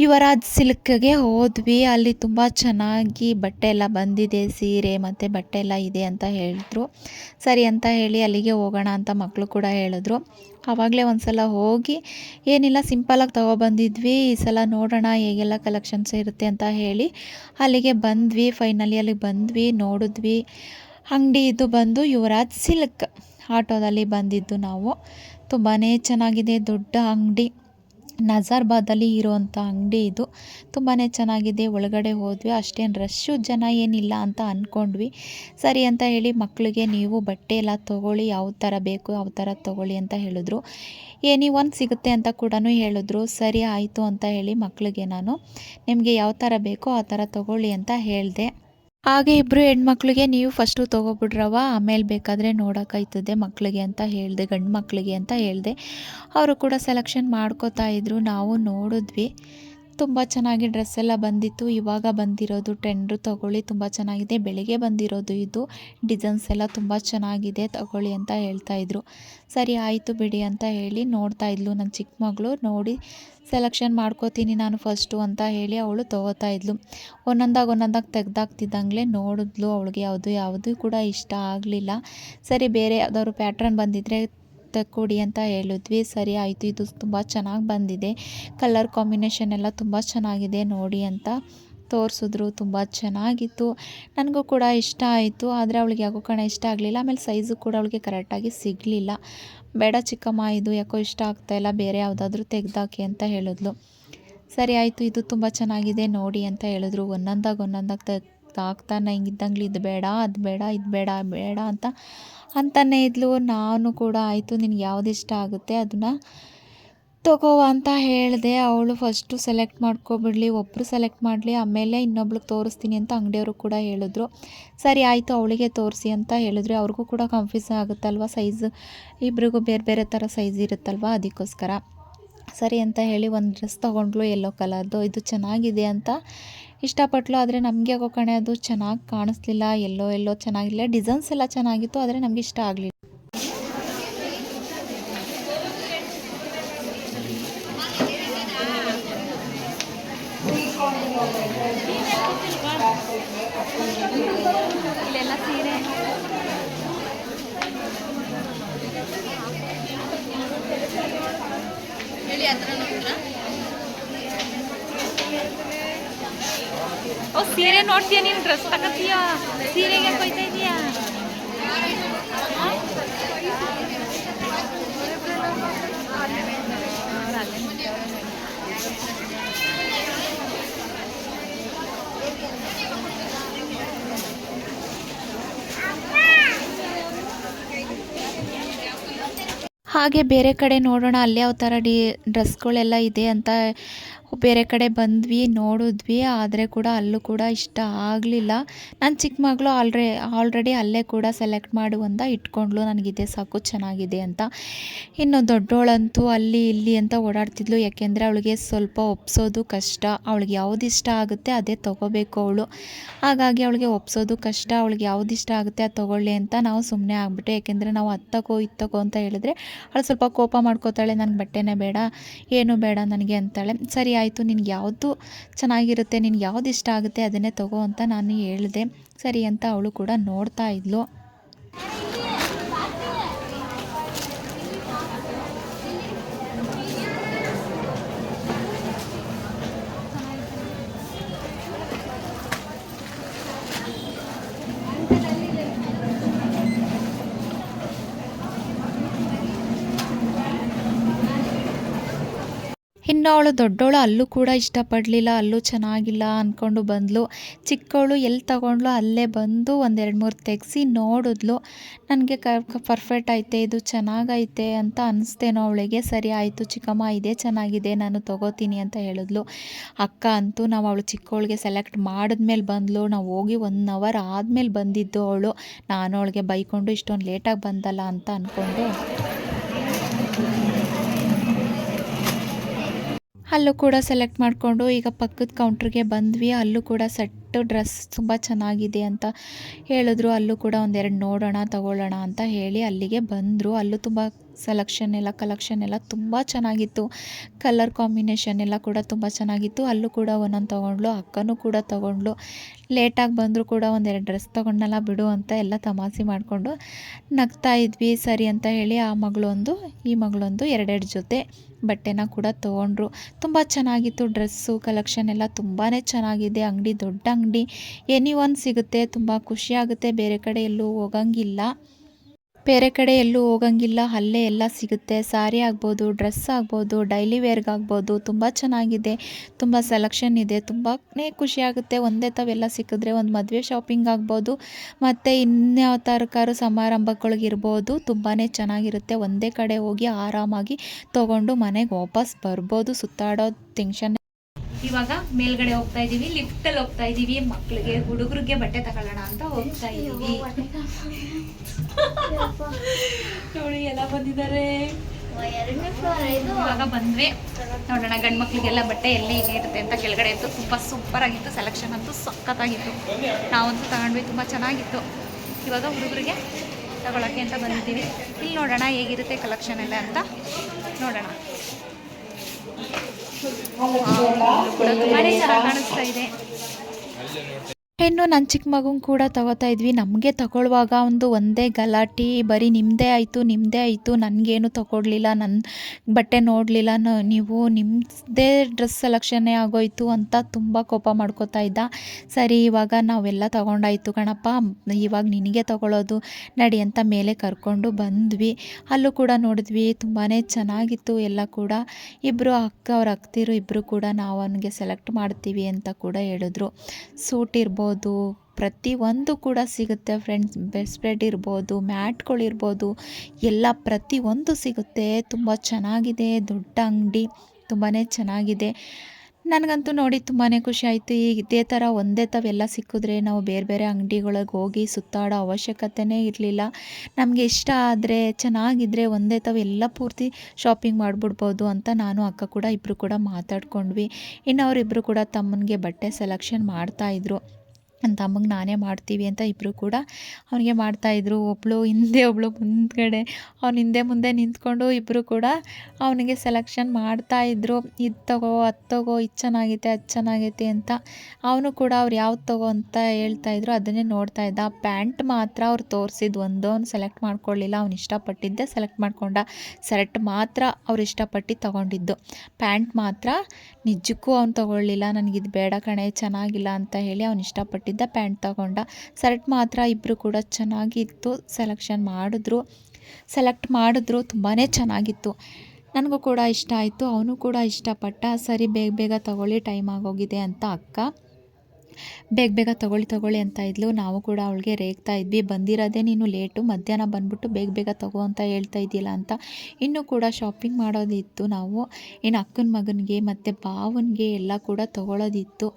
A: ಯುವರಾಜ್ ಸಿಲ್ಕ್ಗೆ ಹೋದ್ವಿ. ಅಲ್ಲಿ ತುಂಬ ಚೆನ್ನಾಗಿ ಬಟ್ಟೆ ಎಲ್ಲ ಬಂದಿದೆ, ಸೀರೆ ಮತ್ತು ಬಟ್ಟೆ ಎಲ್ಲ ಇದೆ ಅಂತ ಹೇಳಿದ್ರು. ಸರಿ ಅಂತ ಹೇಳಿ ಅಲ್ಲಿಗೆ ಹೋಗೋಣ ಅಂತ ಮಕ್ಕಳು ಕೂಡ ಹೇಳಿದ್ರು. ಆವಾಗಲೇ ಒಂದು ಸಲ ಹೋಗಿ, ಏನಿಲ್ಲ ಸಿಂಪಲಾಗಿ ತೊಗೊಬಂದಿದ್ವಿ, ಈ ಸಲ ನೋಡೋಣ ಹೇಗೆಲ್ಲ ಕಲೆಕ್ಷನ್ಸ್ ಇರುತ್ತೆ ಅಂತ ಹೇಳಿ ಅಲ್ಲಿಗೆ ಬಂದ್ವಿ ಫೈನಲಿ ಅಲ್ಲಿಗೆ ಬಂದ್ವಿ, ನೋಡಿದ್ವಿ. ಅಂಗಡಿ ಇದು ಬಂದು ಯುವರಾಜ್ ಸಿಲ್ಕ್ ಆಟೋದಲ್ಲಿ ಬಂದಿದ್ದು ನಾವು. ತುಂಬಾ ಚೆನ್ನಾಗಿದೆ, ದೊಡ್ಡ ಅಂಗಡಿ. ನಜರ್ಬಾದಲ್ಲಿ ಇರುವಂಥ ಅಂಗಡಿ ಇದು. ತುಂಬಾ ಚೆನ್ನಾಗಿದೆ. ಒಳಗಡೆ ಹೋದ್ವಿ. ಅಷ್ಟೇನು ರಶ್ಶು ಜನ ಏನಿಲ್ಲ ಅಂತ ಅಂದ್ಕೊಂಡ್ವಿ ಸರಿ ಅಂತ ಹೇಳಿ ಮಕ್ಕಳಿಗೆ ನೀವು ಬಟ್ಟೆ ಎಲ್ಲ ತೊಗೊಳ್ಳಿ. ಯಾವ ಥರ ಬೇಕು, ಯಾವ ಥರ ತೊಗೊಳ್ಳಿ ಅಂತ ಹೇಳಿದ್ರು. ಏನಿ ಒಂದು ಸಿಗುತ್ತೆ ಅಂತ ಕೂಡ ಹೇಳಿದ್ರು. ಸರಿ, ಆಯಿತು ಅಂತ ಹೇಳಿ ಮಕ್ಕಳಿಗೆ ನಾನು. ನಿಮಗೆ ಯಾವ ಥರ ಬೇಕೋ ಆ ಥರ ತೊಗೊಳ್ಳಿ ಅಂತ ಹೇಳಿದೆ. ಹಾಗೆ ಇಬ್ಬರು ಹೆಣ್ಮಕ್ಳಿಗೆ ನೀವು ಫಸ್ಟು ತೊಗೊಬಿಡ್ರವ ಆಮೇಲೆ ಬೇಕಾದರೆ ನೋಡೋಕ್ಕಾಯ್ತದೆ ಮಕ್ಕಳಿಗೆ ಅಂತ ಹೇಳಿದೆ, ಗಂಡು ಮಕ್ಕಳಿಗೆ ಅಂತ ಹೇಳಿದೆ. ಅವರು ಕೂಡ ಸೆಲೆಕ್ಷನ್ ಮಾಡ್ಕೋತಾ ಇದ್ರು, ನಾವು ನೋಡಿದ್ವಿ. ತುಂಬ ಚೆನ್ನಾಗಿ ಡ್ರೆಸ್ ಎಲ್ಲ ಬಂದಿತ್ತು. ಇವಾಗ ಬಂದಿರೋದು ಟೆಂಡ್ರು ತೊಗೊಳ್ಳಿ, ತುಂಬ ಚೆನ್ನಾಗಿದೆ. ಬೆಳಿಗ್ಗೆ ಬಂದಿರೋದು ಇದು. ಡಿಸೈನ್ಸ್ ಎಲ್ಲ ತುಂಬ ಚೆನ್ನಾಗಿದೆ, ತಗೊಳ್ಳಿ ಅಂತ ಹೇಳ್ತಾಯಿದ್ರು ಸರಿ, ಆಯಿತು ಬಿಡಿ ಅಂತ ಹೇಳಿ ನೋಡ್ತಾ ಇದ್ಲು ನನ್ನ ಚಿಕ್ಕ ಮಗಳು ನೋಡಿ ಸೆಲೆಕ್ಷನ್ ಮಾಡ್ಕೋತೀನಿ ನಾನು ಫಸ್ಟು ಅಂತ ಹೇಳಿ ಅವಳು ತೊಗೋತಾ ಇದ್ಲು. ಒಂದೊಂದಾಗಿ ಒಂದೊಂದಾಗ ತೆಗ್ದಾಕ್ತಿದ್ದಂಗೆ ನೋಡಿದ್ಲು ಅವಳಿಗೆ ಯಾವುದು ಯಾವುದೂ ಕೂಡ ಇಷ್ಟ ಆಗಲಿಲ್ಲ. ಸರಿ, ಬೇರೆ ಯಾವ್ದಾದ್ರು ಪ್ಯಾಟ್ರನ್ ಬಂದಿದ್ದರೆ ತಕ್ಕೊಡಿ ಅಂತ ಹೇಳಿದ್ವಿ. ಸರಿ, ಆಯಿತು, ಇದು ತುಂಬ ಚೆನ್ನಾಗಿ ಬಂದಿದೆ. ಕಲರ್ ಕಾಂಬಿನೇಷನ್ ಎಲ್ಲ ತುಂಬ ಚೆನ್ನಾಗಿದೆ ನೋಡಿ ಅಂತ ತೋರಿಸಿದ್ರು. ತುಂಬ ಚೆನ್ನಾಗಿತ್ತು. ನನಗೂ ಕೂಡ ಇಷ್ಟ ಆಯಿತು. ಆದರೆ ಅವಳಿಗೆ ಯಾಕೋ ಕಣ ಇಷ್ಟ ಆಗಲಿಲ್ಲ. ಆಮೇಲೆ ಸೈಜು ಕೂಡ ಅವಳಿಗೆ ಕರೆಕ್ಟಾಗಿ ಸಿಗಲಿಲ್ಲ. ಬೇಡ ಚಿಕ್ಕಮ್ಮ, ಇದು ಯಾಕೋ ಇಷ್ಟ ಆಗ್ತಾಯಿಲ್ಲ ಬೇರೆ ಯಾವುದಾದ್ರೂ ತೆಗ್ದಾಕಿ ಅಂತ ಹೇಳಿದ್ಲು. ಸರಿ ಆಯಿತು, ಇದು ತುಂಬ ಚೆನ್ನಾಗಿದೆ, ನೋಡಿ ಅಂತ ಹೇಳಿದ್ರು. ಒಂದೊಂದಾಗಿ ಒಂದೊಂದಾಗಿ ತೆಗ್ದಾಕ್ತಾನೆ ಹಿಂಗಿದ್ದಂಗ್ಲಿ ಇದು ಬೇಡ, ಅದು ಬೇಡ, ಇದು ಬೇಡ ಬೇಡ ಅಂತ ಅಂತಲೇ ಇದ್ಲು. ನಾನು ಕೂಡ, ಆಯಿತು, ನಿನಗೆ ಯಾವ್ದು ಇಷ್ಟ ಆಗುತ್ತೆ, ಅದನ್ನು ತಗೋ ಅಂತ ಹೇಳಿದೆ, ಅವಳು ಫಸ್ಟು ಸೆಲೆಕ್ಟ್ ಮಾಡ್ಕೊಬಿಡ್ಲಿ ಒಬ್ಬರು ಸೆಲೆಕ್ಟ್ ಮಾಡಲಿ, ಆಮೇಲೆ ಇನ್ನೊಬ್ಳಿಗೆ ತೋರಿಸ್ತೀನಿ ಅಂತ ಅಂಗಡಿಯವರು ಕೂಡ ಹೇಳಿದ್ರು. ಸರಿ, ಆಯಿತು, ಅವಳಿಗೆ ತೋರಿಸಿ ಅಂತ ಹೇಳಿದ್ರು. ಅವ್ರಿಗೂ ಕೂಡ ಕನ್ಫ್ಯೂಸ್ ಆಗುತ್ತಲ್ವ? ಸೈಜ್ ಇಬ್ರಿಗೂ ಬೇರೆ ಬೇರೆ ಥರ ಸೈಜ್ ಇರುತ್ತಲ್ವ? ಅದಕ್ಕೋಸ್ಕರ. ಸರಿ ಅಂತ ಹೇಳಿ ಒಂದು ಡ್ರೆಸ್ ತೊಗೊಂಡ್ಲು ಯೆಲ್ಲೋ ಕಲರ್ದು ಇದು ಚೆನ್ನಾಗಿದೆ ಅಂತ ಇಷ್ಟಪಟ್ಲು, ಆದರೆ ನಮಗೆ ಕಣೆ ಅದು ಚೆನ್ನಾಗಿ ಕಾಣಿಸ್ಲಿಲ್ಲ. ಎಲ್ಲೋ ಎಲ್ಲೋ ಚೆನ್ನಾಗಿಲ್ಲ. ಡಿಸೈನ್ಸ್ ಎಲ್ಲ ಚೆನ್ನಾಗಿತ್ತು, ಆದರೆ ನಮಗೆ ಇಷ್ಟ ಆಗಲಿಲ್ಲ. ಓ ಸೀರೆ ನೋಡ್ತೀಯ ನೀನು? ಡ್ರೆಸ್ ತಗೋತೀಯ? ಸೀರೆಗೆ ಕೊಯ್ತಾ ಇದೀಯಾ? ಹಾಗೆ ಬೇರೆ ಕಡೆ ನೋಡೋಣ ಅಲ್ಲಿ ಯಾವ ಥರ ಡಿ ಡ್ರೆಸ್ಗಳೆಲ್ಲ ಇದೆ ಅಂತ ಬೇರೆ ಕಡೆ ಬಂದ್ವಿ, ನೋಡಿದ್ವಿ, ಆದರೆ ಕೂಡ ಅಲ್ಲೂ ಕೂಡ ಇಷ್ಟ ಆಗಲಿಲ್ಲ. ನನ್ನ ಚಿಕ್ಕ ಮಗಳು ಆಲ್ರೆ, ಆಲ್ರೆಡಿ ಅಲ್ಲೇ ಕೂಡ ಸೆಲೆಕ್ಟ್ ಮಾಡು ಅಂತ ಇಟ್ಕೊಂಡ್ಲು ನನಗಿದೆ ಸಾಕು, ಚೆನ್ನಾಗಿದೆ ಅಂತ. ಇನ್ನು ದೊಡ್ಡೋಳಂತೂ ಅಲ್ಲಿ ಇಲ್ಲಿ ಅಂತ ಓಡಾಡ್ತಿದ್ಲು, ಯಾಕೆಂದರೆ ಅವಳಿಗೆ ಸ್ವಲ್ಪ ಒಪ್ಸೋದು ಕಷ್ಟ. ಅವಳಿಗೆ ಯಾವ್ದು ಇಷ್ಟ ಆಗುತ್ತೆ ಅದೇ ತೊಗೋಬೇಕು ಅವಳು. ಹಾಗಾಗಿ ಅವಳಿಗೆ ಒಪ್ಸೋದು ಕಷ್ಟ, ಅವಳಿಗೆ ಯಾವ್ದು ಇಷ್ಟ ಆಗುತ್ತೆ ಅದು ತೊಗೊಳ್ಳಿ ಅಂತ ನಾವು ಸುಮ್ಮನೆ ಆಗ್ಬಿಟ್ಟೆ, ಯಾಕೆಂದರೆ ನಾವು ಹತ್ತಕ್ಕೋ ಇತ್ತಗೋ ತಗೋ ಅಂತ ಹೇಳಿದ್ರೆ, ಅವಳು ಸ್ವಲ್ಪ ಕೋಪ ಮಾಡ್ಕೋತಾಳೆ, ನನಗೆ ಬಟ್ಟೆನೇ ಬೇಡ, ಏನು ಬೇಡ ನನಗೆ ಅಂತಾಳೆ. ಸರಿ ಆಯಿತು, ನಿನಗೆ ಯಾವುದು ಚೆನ್ನಾಗಿರುತ್ತೆ, ನಿನಗೆ ಯಾವ್ದು ಇಷ್ಟ ಆಗುತ್ತೆ ಅದನ್ನೇ ತಗೋ ಅಂತ ನಾನು ಹೇಳಿದೆ. ಸರಿ ಅಂತ ಅವಳು ಕೂಡ ನೋಡ್ತಾ ಇದ್ಲು. ಇನ್ನು ಅವಳು ದೊಡ್ಡವಳು, ಅಲ್ಲೂ ಕೂಡ ಇಷ್ಟಪಡಲಿಲ್ಲ, ಅಲ್ಲೂ ಚೆನ್ನಾಗಿಲ್ಲ ಅಂದ್ಕೊಂಡು ಬಂದಳು ಚಿಕ್ಕವಳು ಎಲ್ಲಿ ತಗೊಂಡ್ಲು ಅಲ್ಲೇ ಬಂದು ಒಂದೆರಡು ಮೂರು ತೆಗೆಸಿ ನೋಡಿದ್ಲು. ನನಗೆ ಕ ಪರ್ಫೆಕ್ಟ್ ಐತೆ, ಇದು ಚೆನ್ನಾಗೈತೆ ಅಂತ ಅನಿಸ್ತೇನೋ ಅವಳಿಗೆ. ಸರಿ ಆಯಿತು ಚಿಕ್ಕಮ್ಮ, ಇದೇ ಚೆನ್ನಾಗಿದೆ, ನಾನು ತೊಗೋತೀನಿ ಅಂತ ಹೇಳಿದ್ಲು. ಅಕ್ಕ ಅಂತೂ ನಾವು ಅವಳು ಚಿಕ್ಕವಳಿಗೆ ಸೆಲೆಕ್ಟ್ ಮಾಡಿದ್ಮೇಲೆ ಬಂದಳು ನಾವು ಹೋಗಿ ಒನ್ ಅವರ್ ಆದಮೇಲೆ ಬಂದಿದ್ದು ಅವಳು. ನಾನು ಅವಳಿಗೆ ಬೈಕೊಂಡು ಇಷ್ಟೊಂದು ಲೇಟಾಗಿ ಬಂದಲ್ಲ ಅಂತ ಅಂದ್ಕೊಂಡು ಅಲ್ಲೂ ಕೂಡ ಸೆಲೆಕ್ಟ್ ಮಾಡಿಕೊಂಡು ಈಗ ಪಕ್ಕದ ಕೌಂಟ್ರಿಗೆ ಬಂದ್ವಿ. ಅಲ್ಲೂ ಕೂಡ ಸೆಟ್ಟು ಡ್ರೆಸ್ ತುಂಬ ಚೆನ್ನಾಗಿದೆ ಅಂತ ಹೇಳಿದ್ರು. ಅಲ್ಲೂ ಕೂಡ ಒಂದೆರಡು ನೋಡೋಣ, ತಗೊಳ್ಳೋಣ ಅಂತ ಹೇಳಿ ಅಲ್ಲಿಗೆ ಬಂದರು. ಅಲ್ಲೂ ತುಂಬ ಸೆಲೆಕ್ಷನ್ ಎಲ್ಲ ಕಲೆಕ್ಷನ್ ಎಲ್ಲ ತುಂಬ ಚೆನ್ನಾಗಿತ್ತು. ಕಲರ್ ಕಾಂಬಿನೇಷನ್ ಎಲ್ಲ ಕೂಡ ತುಂಬ ಚೆನ್ನಾಗಿತ್ತು. ಅಲ್ಲೂ ಕೂಡ ಒಂದೊಂದು ತೊಗೊಂಡ್ಲು, ಅಕ್ಕನೂ ಕೂಡ ತೊಗೊಂಡ್ಲು. ಲೇಟಾಗಿ ಬಂದರೂ ಕೂಡ ಒಂದೆರಡು ಡ್ರೆಸ್ ತೊಗೊಂಡಲ್ಲ ಬಿಡು ಅಂತ ಎಲ್ಲ ತಮಾಷೆ ಮಾಡಿಕೊಂಡು ನಗ್ತಾ ಇದ್ವಿ. ಸರಿ ಅಂತ ಹೇಳಿ ಆ ಮಗಳೊಂದು, ಈ ಮಗಳೊಂದು ಎರಡೆರಡು ಜೊತೆ ಬಟ್ಟೆನ ಕೂಡ ತೊಗೊಂಡ್ರು. ತುಂಬ ಚೆನ್ನಾಗಿತ್ತು ಡ್ರೆಸ್ಸು ಕಲೆಕ್ಷನ್ ಎಲ್ಲ ತುಂಬಾ ಚೆನ್ನಾಗಿದೆ. ಅಂಗಡಿ ದೊಡ್ಡ ಅಂಗಡಿ. ಎನಿ ಒನ್ ಸಿಗುತ್ತೆ, ತುಂಬ ಖುಷಿಯಾಗುತ್ತೆ ಬೇರೆ ಕಡೆ ಎಲ್ಲೂ ಹೋಗಂಗಿಲ್ಲ. ಬೇರೆ ಕಡೆ ಎಲ್ಲೂ ಹೋಗಂಗಿಲ್ಲ. ಅಲ್ಲೇ ಎಲ್ಲ ಸಿಗುತ್ತೆ. ಸಾರಿ ಆಗ್ಬೋದು, ಡ್ರೆಸ್ ಆಗ್ಬೋದು, ಡೈಲಿ ವೇರ್ಗಾಗ್ಬೋದು ತುಂಬ ಚೆನ್ನಾಗಿದೆ. ತುಂಬ ಸೆಲೆಕ್ಷನ್ ಇದೆ. ತುಂಬಾ ಖುಷಿಯಾಗುತ್ತೆ ಒಂದೇ ತಾವೆಲ್ಲ ಸಿಕ್ಕಿದ್ರೆ ಒಂದು ಮದುವೆ ಶಾಪಿಂಗ್ ಆಗ್ಬೋದು. ಮತ್ತು ಇನ್ಯಾವ ತರಕಾರು ಸಮಾರಂಭಗಳಿಗಿರ್ಬೋದು ತುಂಬಾ ಚೆನ್ನಾಗಿರುತ್ತೆ. ಒಂದೇ ಕಡೆ ಹೋಗಿ ಆರಾಮಾಗಿ ತೊಗೊಂಡು ಮನೆಗೆ ವಾಪಸ್ ಬರ್ಬೋದು. ಸುತ್ತಾಡೋ ಟೆನ್ಷನ್ ಇವಾಗ ಮೇಲ್ಗಡೆ ಹೋಗ್ತಾ ಇದೀವಿ ಲಿಫ್ಟ್ ಅಲ್ಲಿ ಹೋಗ್ತಾ ಇದೀವಿ ಮಕ್ಕಳಿಗೆ ಹುಡುಗರಿಗೆ ಬಟ್ಟೆ ತಗೊಳ್ಳೋಣ ಅಂತ ಹೋಗ್ತಾ ಇದೀವಿ. ನೋಡಿ, ಎಲ್ಲ ಬಂದಿದ್ದಾರೆ. ಇವಾಗ ಬಂದ್ವಿ. ನೋಡೋಣ ಗಂಡು ಮಕ್ಳಿಗೆಲ್ಲ ಬಟ್ಟೆ ಎಲ್ಲಿ ಇರುತ್ತೆ ಅಂತ ಕೆಳಗಡೆ ಇತ್ತು. ತುಂಬ ಸೂಪರ್ ಆಗಿತ್ತು ಸೆಲೆಕ್ಷನ್ ಅಂತೂ ಸಖತ್ತಾಗಿತ್ತು. ನಾವಂತೂ ತಗೊಂಡ್ವಿ, ತುಂಬ ಚೆನ್ನಾಗಿತ್ತು. ಇವಾಗ ಹುಡುಗರಿಗೆ ತಗೊಳಕ್ಕೆ ಅಂತ ಬಂದಿದ್ದೀವಿ. ಇಲ್ಲಿ ನೋಡೋಣ, ಹೇಗಿರುತ್ತೆ ಕಲೆಕ್ಷನ್ ಎಲ್ಲ ಅಂತ ನೋಡೋಣ. ತುಂಬಾ ಚೆನ್ನಾಗಿ ಕಾಣಿಸ್ತಾ ಇದೆ. ಇನ್ನು ನನ್ನ ಚಿಕ್ಕ ಮಗುನ ಕೂಡ ತಗೋತಾ ಇದ್ವಿ. ನಮಗೆ ತಗೊಳ್ಳುವಾಗ ಒಂದು ಒಂದೇ ಗಲಾಟೆ, ಬರೀ ನಿಮ್ಮದೇ ಆಯಿತು ನಿಮ್ಮದೇ ಆಯಿತು, ನನಗೇನು ತಗೊಡ್ಲಿಲ್ಲ ನನ್ನ ಬಟ್ಟೆ ನೋಡಲಿಲ್ಲ ನೀವು ನಿಮ್ಮದೇ ಡ್ರೆಸ್ ಸೆಲೆಕ್ಷನ್ನೇ ಆಗೋಯಿತು ಅಂತ ತುಂಬ ಕೋಪ ಮಾಡ್ಕೋತಾ ಇದ್ದ. ಸರಿ, ಇವಾಗ ನಾವೆಲ್ಲ ತಗೊಂಡಾಯ್ತು ಕಣಪ್ಪ. ಇವಾಗ ನಿನಗೆ ತಗೊಳ್ಳೋದು ನಡಿ ಅಂತ ಮೇಲೆ ಕರ್ಕೊಂಡು ಬಂದ್ವಿ. ಅಲ್ಲೂ ಕೂಡ ನೋಡಿದ್ವಿ ತುಂಬಾ ಚೆನ್ನಾಗಿತ್ತು ಎಲ್ಲ ಕೂಡ. ಇಬ್ಬರು ಅಕ್ಕ, ಅವ್ರ ಅಕ್ತಿರು ಇಬ್ಬರು ಕೂಡ ನಾವು ಅವನಿಗೆ ಸೆಲೆಕ್ಟ್ ಮಾಡ್ತೀವಿ ಅಂತ ಕೂಡ ಹೇಳಿದ್ರು. ಸೂಟ್ ಇರ್ಬೋದು ಪ್ರತಿಯೊಂದು ಕೂಡ ಸಿಗುತ್ತೆ ಫ್ರೆಂಡ್ಸ್ ಬೆಡ್ ಸ್ಪ್ರೆಡ್ ಇರ್ಬೋದು ಮ್ಯಾಟ್ಗಳಿರ್ಬೋದು ಎಲ್ಲ ಪ್ರತಿಯೊಂದು ಸಿಗುತ್ತೆ. ತುಂಬ ಚೆನ್ನಾಗಿದೆ, ದೊಡ್ಡ ಅಂಗಡಿ ತುಂಬಾ ಚೆನ್ನಾಗಿದೆ. ನನಗಂತೂ ನೋಡಿ ತುಂಬಾ ಖುಷಿ ಆಯಿತು. ಈಗ ಇದೇ ಥರ ಒಂದೇ ತಾವೆಲ್ಲ ಸಿಕ್ಕಿದ್ರೆ ನಾವು ಬೇರೆ ಬೇರೆ ಅಂಗಡಿಗಳಿಗೆ ಹೋಗಿ ಸುತ್ತಾಡೋ ಅವಶ್ಯಕತೆಯೇ ಇರಲಿಲ್ಲ. ನಮಗೆ ಇಷ್ಟ ಆದರೆ ಚೆನ್ನಾಗಿದ್ದರೆ ಒಂದೇ ತಾವು ಪೂರ್ತಿ ಶಾಪಿಂಗ್ ಮಾಡಿಬಿಡ್ಬೋದು ಅಂತ ನಾನು ಅಕ್ಕ ಕೂಡ ಇಬ್ಬರು ಕೂಡ ಮಾತಾಡ್ಕೊಂಡ್ವಿ. ಇನ್ನು ಅವರಿಬ್ಬರು ಕೂಡ ತಮ್ಮನಿಗೆ ಬಟ್ಟೆ ಸೆಲೆಕ್ಷನ್ ಮಾಡ್ತಾಯಿದ್ರು ನನ್ನ ತಮ್ಮಗೆ ನಾನೇ ಮಾಡ್ತೀವಿ ಅಂತ ಇಬ್ಬರು ಕೂಡ ಅವನಿಗೆ ಮಾಡ್ತಾಯಿದ್ರು ಒಬ್ಬಳು ಹಿಂದೆ ಒಬ್ಬಳು ಮುಂದ್ಗಡೆ. ಅವ್ನು ಹಿಂದೆ ಮುಂದೆ ನಿಂತ್ಕೊಂಡು ಇಬ್ಬರು ಕೂಡ ಅವನಿಗೆ ಸೆಲೆಕ್ಷನ್ ಮಾಡ್ತಾಯಿದ್ರು ಇದು ತಗೋ, ಅದು ತಗೋ, ಇದು ಚೆನ್ನಾಗೈತೆ, ಅದು ಚೆನ್ನಾಗೈತೆ ಅಂತ ಅವನು ಕೂಡ ಅವ್ರು ಯಾವ್ದು ತಗೋ ಅಂತ ಹೇಳ್ತಾಯಿದ್ರು ಅದನ್ನೇ ನೋಡ್ತಾ ಇದ್ದ. ಪ್ಯಾಂಟ್ ಮಾತ್ರ ಅವ್ರು ತೋರಿಸಿದ್ದು ಒಂದು. ಸೆಲೆಕ್ಟ್ ಮಾಡ್ಕೊಳ್ಳಿಲ್ಲ ಅವ್ನು ಇಷ್ಟಪಟ್ಟಿದ್ದೆ ಸೆಲೆಕ್ಟ್ ಮಾಡ್ಕೊಂಡ. ಶರ್ಟ್ ಮಾತ್ರ ಅವ್ರು ಇಷ್ಟಪಟ್ಟು ತಗೊಂಡಿದ್ದು. ಪ್ಯಾಂಟ್ ಮಾತ್ರ ನಿಜಕ್ಕೂ ಅವ್ನು ತೊಗೊಳ್ಳಿಲ್ಲ. ನನಗಿದು ಬೇಡ ಕಣೆ, ಚೆನ್ನಾಗಿಲ್ಲ ಅಂತ ಹೇಳಿ ಅವ್ನು ಇಷ್ಟಪಟ್ಟಿದ್ದ ಪ್ಯಾಂಟ್ ತಗೊಂಡ. ಶರ್ಟ್ ಮಾತ್ರ ಇಬ್ಬರು ಕೂಡ ಚೆನ್ನಾಗಿತ್ತು. ಸೆಲೆಕ್ಷನ್ ಮಾಡಿದ್ರು. ಸೆಲೆಕ್ಟ್ ಮಾಡಿದ್ರು ತುಂಬಾ ಚೆನ್ನಾಗಿತ್ತು. ನನಗೂ ಕೂಡ ಇಷ್ಟ ಆಯಿತು. ಅವನು ಕೂಡ ಇಷ್ಟಪಟ್ಟ. ಸರಿ, ಬೇಗ ಬೇಗ ತಗೊಳ್ಳಿ. ಟೈಮ್ ಆಗೋಗಿದೆ ಅಂತ ಅಕ್ಕ. ಬೇಗ ಬೇಗ ತಗೊಳ್ಳಿ ತಗೊಳ್ಳಿ ಅಂತ ಇದ್ಲು. ನಾವು ಕೂಡ ಅವಳಿಗೆ ರೇಗ್ತಾ ಇದ್ವಿ. ಬಂದಿರೋದೇ ನೀನು ಲೇಟು, ಮಧ್ಯಾಹ್ನ ಬಂದ್ಬಿಟ್ಟು ಬೇಗ ಬೇಗ ತಗೋ ಅಂತ ಹೇಳ್ತಾ ಇದ್ದಿಲ್ಲ ಅಂತ. ಇನ್ನೂ ಕೂಡ ಶಾಪಿಂಗ್ ಮಾಡೋದಿತ್ತು ನಾವು. ಇನ್ನು ಅಕ್ಕನ ಮಗನಿಗೆ ಮತ್ತು ಭಾವನಿಗೆ ಎಲ್ಲ ಕೂಡ ತಗೊಳ್ಳೋದಿತ್ತು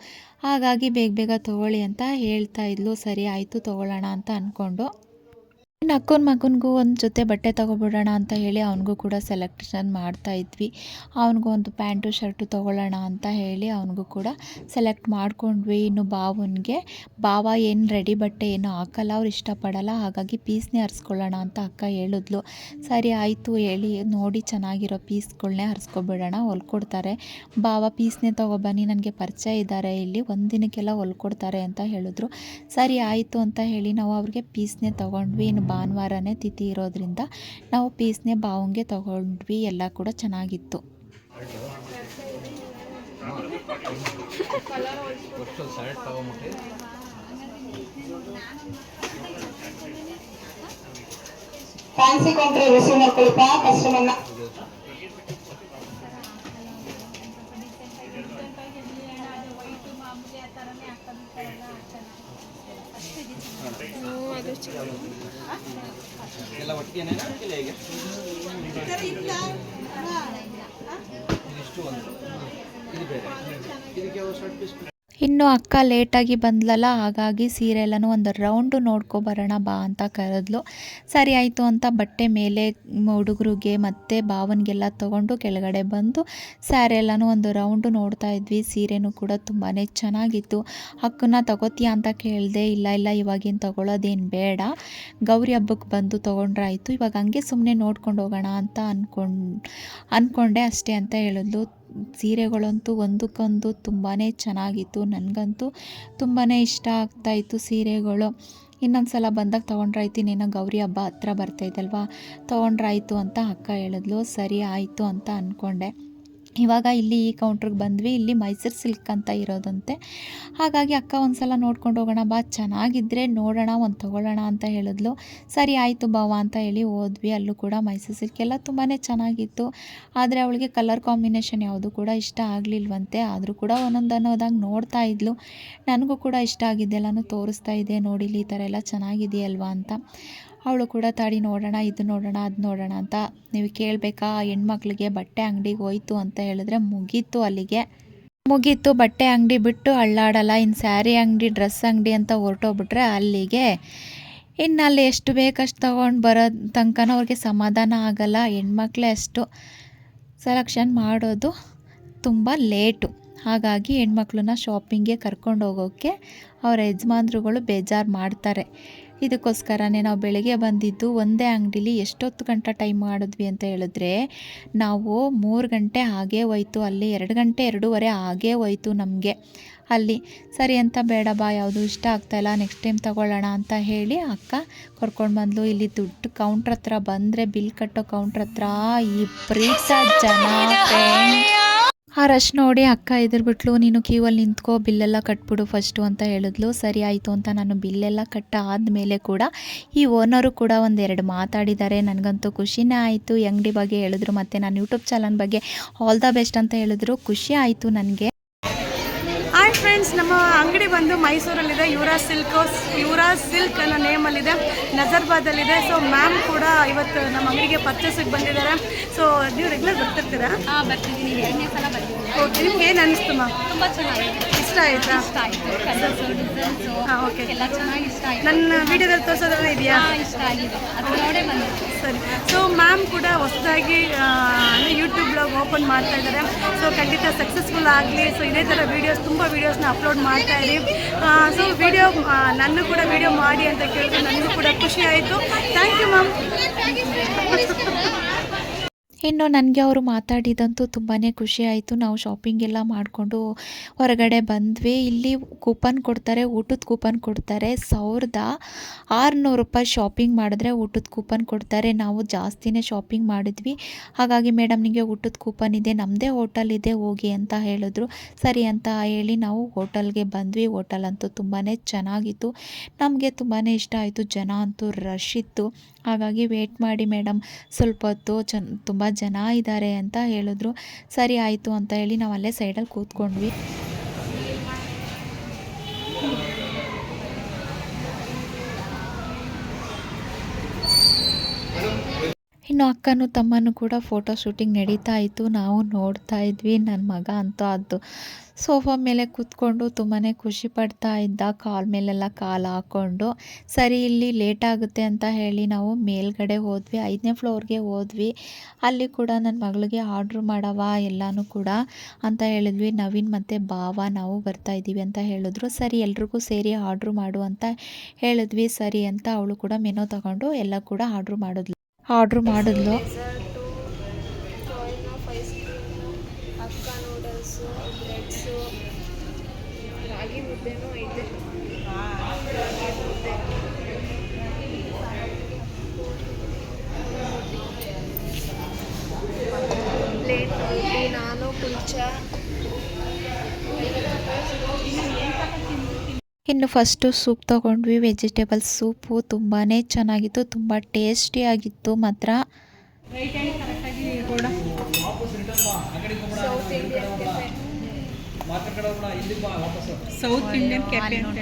A: ಹಾಗಾಗಿ ಬೇಗ ಬೇಗ ತಗೊಳ್ಳಿ ಅಂತ ಹೇಳ್ತಾ ಇದ್ಲು. ಸರಿ, ಆಯಿತು, ತೊಗೊಳ್ಳೋಣ ಅಂತ ಅಂದ್ಕೊಂಡು ಇನ್ನು ಅಕ್ಕನ ಮಗನಿಗೂ ಒಂದು ಜೊತೆ ಬಟ್ಟೆ ತೊಗೊಬಿಡೋಣ ಅಂತ ಹೇಳಿ ಅವನಿಗೂ ಕೂಡ ಸೆಲೆಕ್ಷನ್ ಮಾಡ್ತಾ ಇದ್ವಿ. ಅವನಿಗೂ ಒಂದು ಪ್ಯಾಂಟು, ಶರ್ಟು ತೊಗೊಳ್ಳೋಣ ಅಂತ ಹೇಳಿ ಅವನಿಗೂ ಕೂಡ ಸೆಲೆಕ್ಟ್ ಮಾಡ್ಕೊಂಡ್ವಿ ಇನ್ನು ಬಾವನಿಗೆ. ಬಾವ ಏನು ರೆಡಿ ಬಟ್ಟೆ ಏನು ಹಾಕಲ್ಲ, ಅವ್ರು ಇಷ್ಟಪಡಲ್ಲ, ಹಾಗಾಗಿ ಪೀಸ್ನೇ ಹರಿಸ್ಕೊಳ್ಳೋಣ ಅಂತ ಅಕ್ಕ ಹೇಳಿದ್ಲು. ಸರಿ, ಆಯಿತು ಹೇಳಿ, ನೋಡಿ ಚೆನ್ನಾಗಿರೋ ಪೀಸ್ಗಳನ್ನೇ ಹರಿಸ್ಕೊಬಿಡೋಣ, ಹೊಲ್ಕೊಡ್ತಾರೆ. ಬಾವ, ಪೀಸ್ನೇ ತೊಗೊಬನ್ನಿ, ನನಗೆ ಪರಿಚಯ ಇದ್ದಾರೆ ಇಲ್ಲಿ ಒಂದು ದಿನಕ್ಕೆಲ್ಲ ಹೊಲ್ಕೊಡ್ತಾರೆ ಅಂತ ಹೇಳಿದ್ರು. ಸರಿ, ಆಯಿತು ಅಂತ ಹೇಳಿ ನಾವು ಅವ್ರಿಗೆ ಪೀಸ್ನೇ ತೊಗೊಂಡ್ವಿ. ಇನ್ನು ಭಾನುವಾರನೇ ತಿಥಿ ಇರೋದ್ರಿಂದ ನಾವು ಪೀಸ್ನೇ ಬಾವಂಗೆ ತಗೊಂಡ್ವಿ ಎಲ್ಲ ಕೂಡ ಚೆನ್ನಾಗಿತ್ತು.
B: ಫ್ಯಾನ್ಸಿ ಕಸ್ಟಮರ್ನ
C: ಎಲ್ಲ ಒಟ್ಟಿಗೆ ಈಗ ಇದಿಷ್ಟು ಒಂದು. ಇದು ಬೇರೆ ಇದಕ್ಕೆ ಶರ್ಟ್ ಪೀಸ್
A: ಇನ್ನು ಅಕ್ಕ ಲೇಟಾಗಿ ಬಂದ್ಲಲ್ಲ, ಹಾಗಾಗಿ ಸೀರೆ ಎಲ್ಲನೂ ಒಂದು ರೌಂಡು ನೋಡ್ಕೊ ಬರೋಣ ಬಾ ಅಂತ ಕರೆದ್ಲು. ಸರಿ ಆಯಿತು ಅಂತ ಬಟ್ಟೆ ಮೇಲೆ ಹುಡುಗರಿಗೆ ಮತ್ತು ಭಾವನಿಗೆಲ್ಲ ತೊಗೊಂಡು ಕೆಳಗಡೆ ಬಂದು ಸ್ಯಾರಿ ಎಲ್ಲನೂ ಒಂದು ರೌಂಡು ನೋಡ್ತಾ ಇದ್ವಿ. ಸೀರೆನೂ ಕೂಡ ತುಂಬಾ ಚೆನ್ನಾಗಿತ್ತು. ಅಕ್ಕನ್ನ ತಗೋತೀಯ ಅಂತ ಕೇಳಿದೆ, ಇಲ್ಲ ಇಲ್ಲ, ಇವಾಗೇನು ತಗೊಳ್ಳೋದೇನು ಬೇಡ. ಗೌರಿ ಹಬ್ಬಕ್ಕೆ ಬಂದು ತೊಗೊಂಡ್ರಾಯಿತು. ಇವಾಗ ಹಂಗೆ ಸುಮ್ಮನೆ ನೋಡ್ಕೊಂಡು ಹೋಗೋಣ ಅಂತ ಅಂದ್ಕೊಂಡು ಅಂದ್ಕೊಂಡೆ ಅಷ್ಟೇ ಅಂತ ಹೇಳಿದ್ಲು. ಸೀರೆಗಳಂತೂ ಒಂದಕ್ಕೊಂದು ತುಂಬಾ ಚೆನ್ನಾಗಿತ್ತು. ನನಗಂತೂ ತುಂಬಾ ಇಷ್ಟ ಆಗ್ತಾಯಿತ್ತು ಸೀರೆಗಳು. ಇನ್ನೊಂದು ಸಲ ಬಂದಾಗ ತೊಗೊಂಡ್ರಾಯ್ತು ಇನ್ನೇನೋ ಗೌರಿ ಹಬ್ಬ ಹತ್ರ ಬರ್ತಾಯಿದ್ದಲ್ವಾ ತೊಗೊಂಡ್ರಾಯ್ತು ಅಂತ ಅಕ್ಕ ಹೇಳಿದ್ಲು. ಸರಿ, ಆಯಿತು ಅಂತ ಅಂದ್ಕೊಂಡೆ ಇವಾಗ ಇಲ್ಲಿ ಈ ಕೌಂಟ್ರಿಗೆ ಬಂದ್ವಿ. ಇಲ್ಲಿ ಮೈಸೂರು ಸಿಲ್ಕ್ ಅಂತ ಇರೋದಂತೆ. ಹಾಗಾಗಿ ಅಕ್ಕ ಒಂದು ಸಲ ನೋಡ್ಕೊಂಡು ಹೋಗೋಣ ಬಾ. ಚೆನ್ನಾಗಿದ್ದರೆ ನೋಡೋಣ, ಒಂದು ತೊಗೊಳ್ಳೋಣ ಅಂತ ಹೇಳಿದ್ಲು. ಸರಿ ಆಯಿತು ಬಾವ ಅಂತ ಹೇಳಿ ಹೋದ್ವಿ. ಅಲ್ಲೂ ಕೂಡ ಮೈಸೂರು ಸಿಲ್ಕ್ ಎಲ್ಲ ತುಂಬಾ ಚೆನ್ನಾಗಿತ್ತು. ಆದರೆ ಅವಳಿಗೆ ಕಲರ್ ಕಾಂಬಿನೇಷನ್ ಯಾವುದು ಕೂಡ ಇಷ್ಟ ಆಗಲಿಲ್ವಂತೆ. ಆದರೂ ಕೂಡ ಒಂದೊಂದು ಅನ್ನೋದಾಗ ನೋಡ್ತಾ ಇದ್ಲು. ನನಗೂ ಕೂಡ ಇಷ್ಟ ಆಗಿದ್ದೆಲ್ಲನೂ ತೋರಿಸ್ತಾ ಇದೆ. ನೋಡಿಲಿ ಈ ಥರ ಎಲ್ಲ ಚೆನ್ನಾಗಿದೆಯಲ್ವಾ ಅಂತ. ಅವಳು ಕೂಡ ತಾಡಿ ನೋಡೋಣ, ಇದು ನೋಡೋಣ, ಅದು ನೋಡೋಣ ಅಂತ ನೀವು ಕೇಳಬೇಕಾ? ಹೆಣ್ಮಕ್ಳಿಗೆ ಬಟ್ಟೆ ಅಂಗಡಿಗೆ ಹೋಯ್ತು ಅಂತ ಹೇಳಿದ್ರೆ ಮುಗೀತು ಅಲ್ಲಿಗೆ. ಮುಗೀತು, ಬಟ್ಟೆ ಅಂಗಡಿ ಬಿಟ್ಟು ಅಳ್ಳಾಡಲ್ಲ ಇನ್ನು ಸ್ಯಾರಿ ಅಂಗಡಿ, ಡ್ರೆಸ್ ಅಂಗಡಿ ಅಂತ ಹೊರಟೋಗ್ಬಿಟ್ರೆ ಅಲ್ಲಿಗೆ. ಇನ್ನು ಅಲ್ಲಿ ಎಷ್ಟು ಬೇಕಷ್ಟು ತೊಗೊಂಡು ಬರೋ ತನಕನೂ ಅವ್ರಿಗೆ ಸಮಾಧಾನ ಆಗಲ್ಲ, ಹೆಣ್ಮಕ್ಳೇ ಅಷ್ಟು ಸೆಲೆಕ್ಷನ್ ಮಾಡೋದು ತುಂಬ ಲೇಟು ಹಾಗಾಗಿ ಹೆಣ್ಮಕ್ಳನ್ನ ಶಾಪಿಂಗ್ಗೆ ಕರ್ಕೊಂಡು ಹೋಗೋಕ್ಕೆ ಅವರ ಯಜಮಾನ್ರುಗಳು ಬೇಜಾರು ಮಾಡ್ತಾರೆ. ಇದಕ್ಕೋಸ್ಕರನೇ ನಾವು ಬೆಳಗ್ಗೆ ಬಂದಿದ್ದು ಒಂದೇ ಅಂಗಡಿಲಿ ಎಷ್ಟೊತ್ತು ಗಂಟೆ ಟೈಮ್ ಮಾಡಿದ್ವಿ ಅಂತ ಹೇಳಿದ್ರೆ ನಾವು ಮೂರು ಗಂಟೆ ಹಾಗೇ ಹೋಯ್ತು ಅಲ್ಲಿ ಎರಡು ಗಂಟೆ ಎರಡೂವರೆ ಹಾಗೇ ಹೋಯ್ತು ನಮಗೆ. ಅಲ್ಲಿ ಸರಿ ಅಂತ ಬೇಡ ಬಾ ಯಾವುದು ಇಷ್ಟ ಆಗ್ತಾಯಿಲ್ಲ ನೆಕ್ಸ್ಟ್ ಟೈಮ್ ತಗೊಳ್ಳೋಣ ಅಂತ ಹೇಳಿ ಅಕ್ಕ ಕರ್ಕೊಂಡು ಬಂದ್ಲು. ಇಲ್ಲಿ ದುಡ್ಡು ಕೌಂಟ್ರ್ ಹತ್ರ ಬಂದರೆ ಬಿಲ್ ಕಟ್ಟೋ ಕೌಂಟ್ರ್ ಹತ್ರ ವಿಪರೀತ ಜನ friends. ಆ ರಶ್ ನೋಡಿ ಅಕ್ಕ ಎದುರುಬಿಟ್ಲು ನೀನು ಕ್ಯೂವಲ್ಲಿ ನಿಂತ್ಕೋ, ಬಿಲ್ಲೆಲ್ಲ ಕಟ್ಬಿಡು ಫಸ್ಟು ಅಂತ ಹೇಳಿದ್ಲು. ಸರಿ ಆಯಿತು ಅಂತ ನಾನು ಬಿಲ್ಲೆಲ್ಲ ಕಟ್ಟ ಆದಮೇಲೆ ಕೂಡ ಈ ಓನರು ಕೂಡ ಒಂದೆರಡು ಮಾತಾಡಿದ್ದಾರೆ ನನಗಂತೂ ಖುಷಿನೇ ಆಯಿತು. ಅಂಗಡಿ ಬಗ್ಗೆ ಹೇಳಿದ್ರು, ಮತ್ತು ನಾನು ಯೂಟ್ಯೂಬ್ ಚಾನಲ್ ಬಗ್ಗೆ ಆಲ್ ದ ಬೆಸ್ಟ್ ಅಂತ ಹೇಳಿದ್ರು. ಖುಷಿ ಆಯಿತು ನನಗೆ.
D: ಫ್ರೆಂಡ್ಸ್ ನಮ್ಮ ಅಂಗಡಿ ಬಂದು ಮೈಸೂರಲ್ಲಿದೆ. ಯುವರಾ ಸಿಲ್ಕ್ ಯುವರಾ ಸಿಲ್ಕ್ ಅನ್ನೋ ನೇಮಲ್ಲಿದೆ ನಜರ್ಬಾದಲ್ಲಿದೆ. ಸೊ ಮ್ಯಾಮ್ ಕೂಡ ಇವತ್ತು ನಮ್ಮ ಅಂಗಡಿಗೆ ಪರ್ಚೇಸಿಗೆ ಬಂದಿದ್ದಾರೆ. ಸೊ ನೀವು ರೆಗ್ಯುಲರ್ ಬರ್ತಿರ್ತೀರಾ?
E: ಬರ್ತಿದ್ದೀನಿ ಎರಡನೇ ಸಲ ಬರ್ತಿದ್ದೀನಿ
D: ಓಕೆ ನಿಮ್ಗೆ ಏನು ಅನಿಸ್ತು ಮ್ಯಾಮ್?
E: ತುಂಬ ಚೆನ್ನಾಗಿದೆ.
D: ಇಷ್ಟ ಆಯ್ತಾ?
A: ಇಷ್ಟ ಆಯಿತು. ಕಲರ್ಸು ಡಿಸೈನ್ಸು
D: ಹಾಂ ಓಕೆ
A: ಎಲ್ಲ ಚೆನ್ನಾಗಿ ಇಷ್ಟ ಆಯಿತು.
D: ನನ್ನ ವಿಡಿಯೋದಲ್ಲಿ ತೋರಿಸೋದ್ರಲ್ಲಿ ಇದೆಯಾ?
A: ಇಷ್ಟ ಆಗಿದೆ. ಅದು ನೋಡೇ ಬಂದಿತ್ತು
D: ಸರಿ. ಸೊ ಮ್ಯಾಮ್ ಕೂಡ ಹೊಸದಾಗಿ ಯೂಟ್ಯೂಬ್ ಬ್ಲಾಗ್ ಓಪನ್ ಮಾಡ್ತಾ ಇದ್ದಾರೆ. ಸೊ ಖಂಡಿತ ಸಕ್ಸಸ್ಫುಲ್ ಆಗಲಿ. ಸೊ ಇದೇ ಥರ ವೀಡಿಯೋಸ್ ತುಂಬ ವೀಡಿಯೋಸ್ನ ಅಪ್ಲೋಡ್ ಮಾಡ್ತಾ ಇರಿ. ಸೊ ವಿಡಿಯೋ ನನ್ನ ಕೂಡ ವಿಡಿಯೋ ಮಾಡಿ ಅಂತ ಕೇಳಿದ್ರೆ ನನಗೂ ಕೂಡ ಖುಷಿ ಆಯಿತು. ಥ್ಯಾಂಕ್ ಯು ಮ್ಯಾಮ್
A: ಇನ್ನು ನನಗೆ ಅವರು ಮಾತಾಡಿದಂತೂ ತುಂಬಾ ಖುಷಿ ಆಯಿತು. ನಾವು ಶಾಪಿಂಗ್ ಎಲ್ಲ ಮಾಡಿಕೊಂಡು ಹೊರಗಡೆ ಬಂದ್ವಿ. ಇಲ್ಲಿ ಕೂಪನ್ ಕೊಡ್ತಾರೆ, ಊಟದ ಕೂಪನ್ ಕೊಡ್ತಾರೆ. ಸಾವಿರದ ಆರುನೂರು ರೂಪಾಯಿ ಶಾಪಿಂಗ್ ಮಾಡಿದ್ರೆ ಊಟದ ಕೂಪನ್ ಕೊಡ್ತಾರೆ. ನಾವು ಜಾಸ್ತಿನೇ ಶಾಪಿಂಗ್ ಮಾಡಿದ್ವಿ. ಹಾಗಾಗಿ ಮೇಡಮ್ ನಿಮಗೆ ಊಟದ ಕೂಪನ್ ಇದೆ ನಮ್ಮದೇ ಹೋಟಲ್ ಇದೆ, ಹೋಗಿ ಅಂತ ಹೇಳಿದ್ರು. ಸರಿ ಅಂತ ಹೇಳಿ ನಾವು ಹೋಟೆಲ್ಗೆ ಬಂದ್ವಿ. ಹೋಟೆಲ್ ಅಂತೂ ತುಂಬಾ ಚೆನ್ನಾಗಿತ್ತು. ನಮಗೆ ತುಂಬಾ ಇಷ್ಟ ಆಯಿತು. ಜನ ಅಂತೂ ರಶ್ ಇತ್ತು. ಹಾಗಾಗಿ ವೇಟ್ ಮಾಡಿ ಮೇಡಮ್ ಸ್ವಲ್ಪ ಹೊತ್ತು ಚನ್, ತುಂಬ ಜನ ಇದ್ದಾರೆ ಅಂತ ಹೇಳಿದ್ರು. ಸರಿ ಆಯಿತು ಅಂತ ಹೇಳಿ ನಾವು ಅಲ್ಲೇ ಸೈಡಲ್ಲಿ ಕೂತ್ಕೊಂಡ್ವಿ. ಇನ್ನು ಅಕ್ಕನೂ ತಮ್ಮನೂ ಕೂಡ ಫೋಟೋ ಶೂಟಿಂಗ್ ನಡೀತಾ ಇತ್ತು. ನಾವು ನೋಡ್ತಾ ಇದ್ವಿ. ನನ್ನ ಮಗ ಅಂತೂ ಅದು ಸೋಫಾ ಮೇಲೆ ಕೂತ್ಕೊಂಡು ತುಂಬಾ ಖುಷಿ ಪಡ್ತಾ ಇದ್ದ. ಕಾಲ್ ಮೇಲೆಲ್ಲ ಕಾಲು ಹಾಕ್ಕೊಂಡು ಸರಿ ಇಲ್ಲಿ ಲೇಟ್ ಆಗುತ್ತೆ ಅಂತ ಹೇಳಿ ನಾವು ಮೇಲ್ಗಡೆ ಹೋದ್ವಿ. ಐದನೇ ಫ್ಲೋರ್ಗೆ ಹೋದ್ವಿ. ಅಲ್ಲಿ ಕೂಡ ನನ್ನ ಮಗಳಿಗೆ ಆರ್ಡ್ರ್ ಮಾಡವ ಎಲ್ಲನೂ ಕೂಡ ಅಂತ ಹೇಳಿದ್ವಿ. ನವೀನ್ ಮತ್ತು ಭಾವ, ನಾವು ಬರ್ತಾ ಇದ್ದೀವಿ ಅಂತ ಹೇಳಿದ್ರು. ಸರಿ, ಎಲ್ರಿಗೂ ಸೇರಿ ಆರ್ಡ್ರ್ ಮಾಡು ಅಂತ ಹೇಳಿದ್ವಿ. ಸರಿ ಅಂತ ಅವಳು ಕೂಡ ಮೆನು ತಗೊಂಡು ಎಲ್ಲ ಕೂಡ ಆರ್ಡ್ರ್ ಮಾಡಿದ್ಲು. ಆರ್ಡ್ರ್ ಮಾಡಿದ್ಲು ಇನ್ನು ಫಸ್ಟು ಸೂಪ್ ತೊಗೊಂಡ್ವಿ. ವೆಜಿಟೇಬಲ್ ಸೂಪು ತುಂಬಾ ಚೆನ್ನಾಗಿತ್ತು. ತುಂಬ ಟೇಸ್ಟಿಯಾಗಿತ್ತು ಮಾತ್ರ.
E: ಸೌತ್ ಇಂಡಿಯನ್ ಕೆಫೆ
C: ಮಾರ್ಕೆಟ್ ಕಡೆ. ಹೋಗೋಣ ಇಲ್ಲಿ ಬಾ ವಾಪಸ್ಸು
D: ಸೌತ್ ಇಂಡಿಯನ್ ಕೆಫೆ ಅಂತ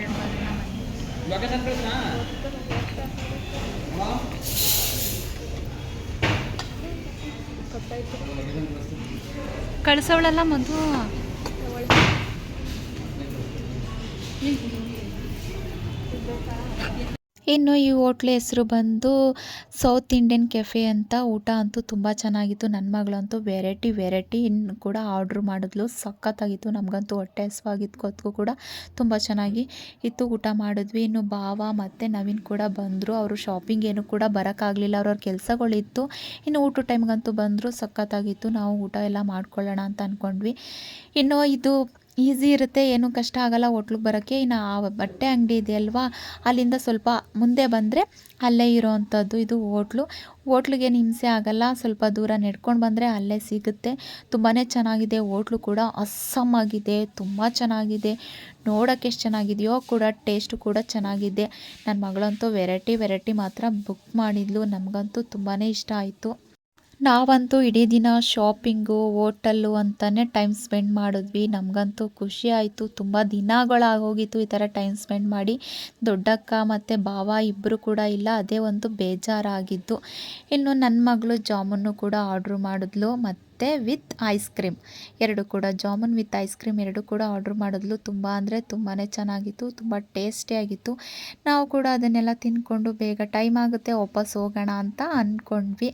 A: ಕಳ್ಸೋಳಲ್ಲ ಮಧು. ಇನ್ನು ಈ ಹೋಟ್ಲ್ ಹೆಸರು ಬಂದು ಸೌತ್ ಇಂಡಿಯನ್ ಕೆಫೆ ಅಂತ ಊಟ ಅಂತೂ ತುಂಬ ಚೆನ್ನಾಗಿತ್ತು. ನನ್ನ ಮಗಳಂತೂ ವೆರೈಟಿ ವೆರೈಟಿ ಇನ್ನು ಕೂಡ ಆರ್ಡ್ರ್ ಮಾಡಿದ್ಲು. ಸಖತ್ತಾಗಿತ್ತು. ನಮಗಂತೂ ಹೊಟ್ಟೆ ಹಸ್ವಾಗಿದ್ದಕ್ಕೂ ಕೂಡ ತುಂಬ ಚೆನ್ನಾಗಿ ಇತ್ತು ಊಟ ಮಾಡಿದ್ವಿ. ಇನ್ನು ಭಾವ ಮತ್ತು ನವೀನ್ ಕೂಡ ಬಂದರು. ಅವರು ಶಾಪಿಂಗ್ ಏನು ಕೂಡ ಬರೋಕ್ಕಾಗಲಿಲ್ಲ. ಅವ್ರವ್ರ ಕೆಲಸಗಳಿತ್ತು. ಇನ್ನು ಊಟ ಟೈಮ್ಗಂತೂ ಬಂದರು. ಸಖತ್ತಾಗಿತ್ತು. ನಾವು ಊಟ ಎಲ್ಲ ಮಾಡ್ಕೊಳ್ಳೋಣ ಅಂತ ಅಂದ್ಕೊಂಡ್ವಿ ಇನ್ನು ಇದು ಈಸಿ ಇರುತ್ತೆ, ಏನು ಕಷ್ಟ ಆಗಲ್ಲ ಹೋಟ್ಲಿಗೆ ಬರೋಕ್ಕೆ. ಇನ್ನು ಆ ಬಟ್ಟೆ ಅಂಗಡಿ ಇದೆಯಲ್ವಾ ಅಲ್ಲಿಂದ ಸ್ವಲ್ಪ ಮುಂದೆ ಬಂದರೆ ಅಲ್ಲೇ ಇರೋವಂಥದ್ದು ಇದು ಹೋಟ್ಲು. ಹೋಟ್ಲಿಗೆ ಹಿಂಸೆ ಆಗಲ್ಲ, ಸ್ವಲ್ಪ ದೂರ ನೆಡ್ಕೊಂಡು ಬಂದರೆ ಅಲ್ಲೇ ಸಿಗುತ್ತೆ. ತುಂಬಾ ಚೆನ್ನಾಗಿದೆ, ಹೋಟ್ಲು ಕೂಡ ಅಸ್ಸಮ್ಮಾಗಿದೆ ತುಂಬ ಚೆನ್ನಾಗಿದೆ. ನೋಡೋಕ್ಕೆ ಎಷ್ಟು ಚೆನ್ನಾಗಿದೆಯೋ ಕೂಡ, ಟೇಸ್ಟು ಕೂಡ ಚೆನ್ನಾಗಿದೆ. ನನ್ನ ಮಗಳಂತೂ ವೆರೈಟಿ ವೆರೈಟಿ ಮಾತ್ರ ಬುಕ್ ಮಾಡಿದ್ಲು. ನಮಗಂತೂ ತುಂಬಾ ಇಷ್ಟ ಆಯಿತು. ನಾವಂತೂ ಇಡೀ ದಿನ ಶಾಪಿಂಗು ಹೋಟಲ್ಲು ಅಂತಲೇ ಟೈಮ್ ಸ್ಪೆಂಡ್ ಮಾಡಿದ್ವಿ. ನಮಗಂತೂ ಖುಷಿ ಆಯಿತು. ತುಂಬ ದಿನಗಳಾಗೋಗಿತ್ತು ಈ ಥರ ಟೈಮ್ ಸ್ಪೆಂಡ್ ಮಾಡಿ. ದೊಡ್ಡಕ್ಕ ಮತ್ತು ಬಾವ ಇಬ್ಬರು ಕೂಡ ಇಲ್ಲ. ಅದೇ ಒಂದು ಬೇಜಾರಾಗಿದ್ದು ಇನ್ನು ನನ್ನ ಮಗಳು ಜಾಮೂನು ಕೂಡ ಆರ್ಡ್ರ್ ಮಾಡಿದ್ಲು. ಮತ್ತು ವಿತ್ ಐಸ್ ಕ್ರೀಮ್. ಎರಡು ಕೂಡ ಜಾಮೂನ್ ವಿತ್ ಐಸ್ ಕ್ರೀಮ್ ಎರಡು ಕೂಡ ಆರ್ಡ್ರ್ ಮಾಡಿದ್ಲು. ತುಂಬ ಅಂದರೆ ತುಂಬಾ ಚೆನ್ನಾಗಿತ್ತು, ತುಂಬ ಟೇಸ್ಟಿಯಾಗಿತ್ತು ನಾವು ಕೂಡ ಅದನ್ನೆಲ್ಲ ತಿಂದ್ಕೊಂಡು ಬೇಗ ಟೈಮ್ ಆಗುತ್ತೆ, ವಾಪಸ್ ಹೋಗೋಣ ಅಂತ ಅಂದ್ಕೊಂಡ್ವಿ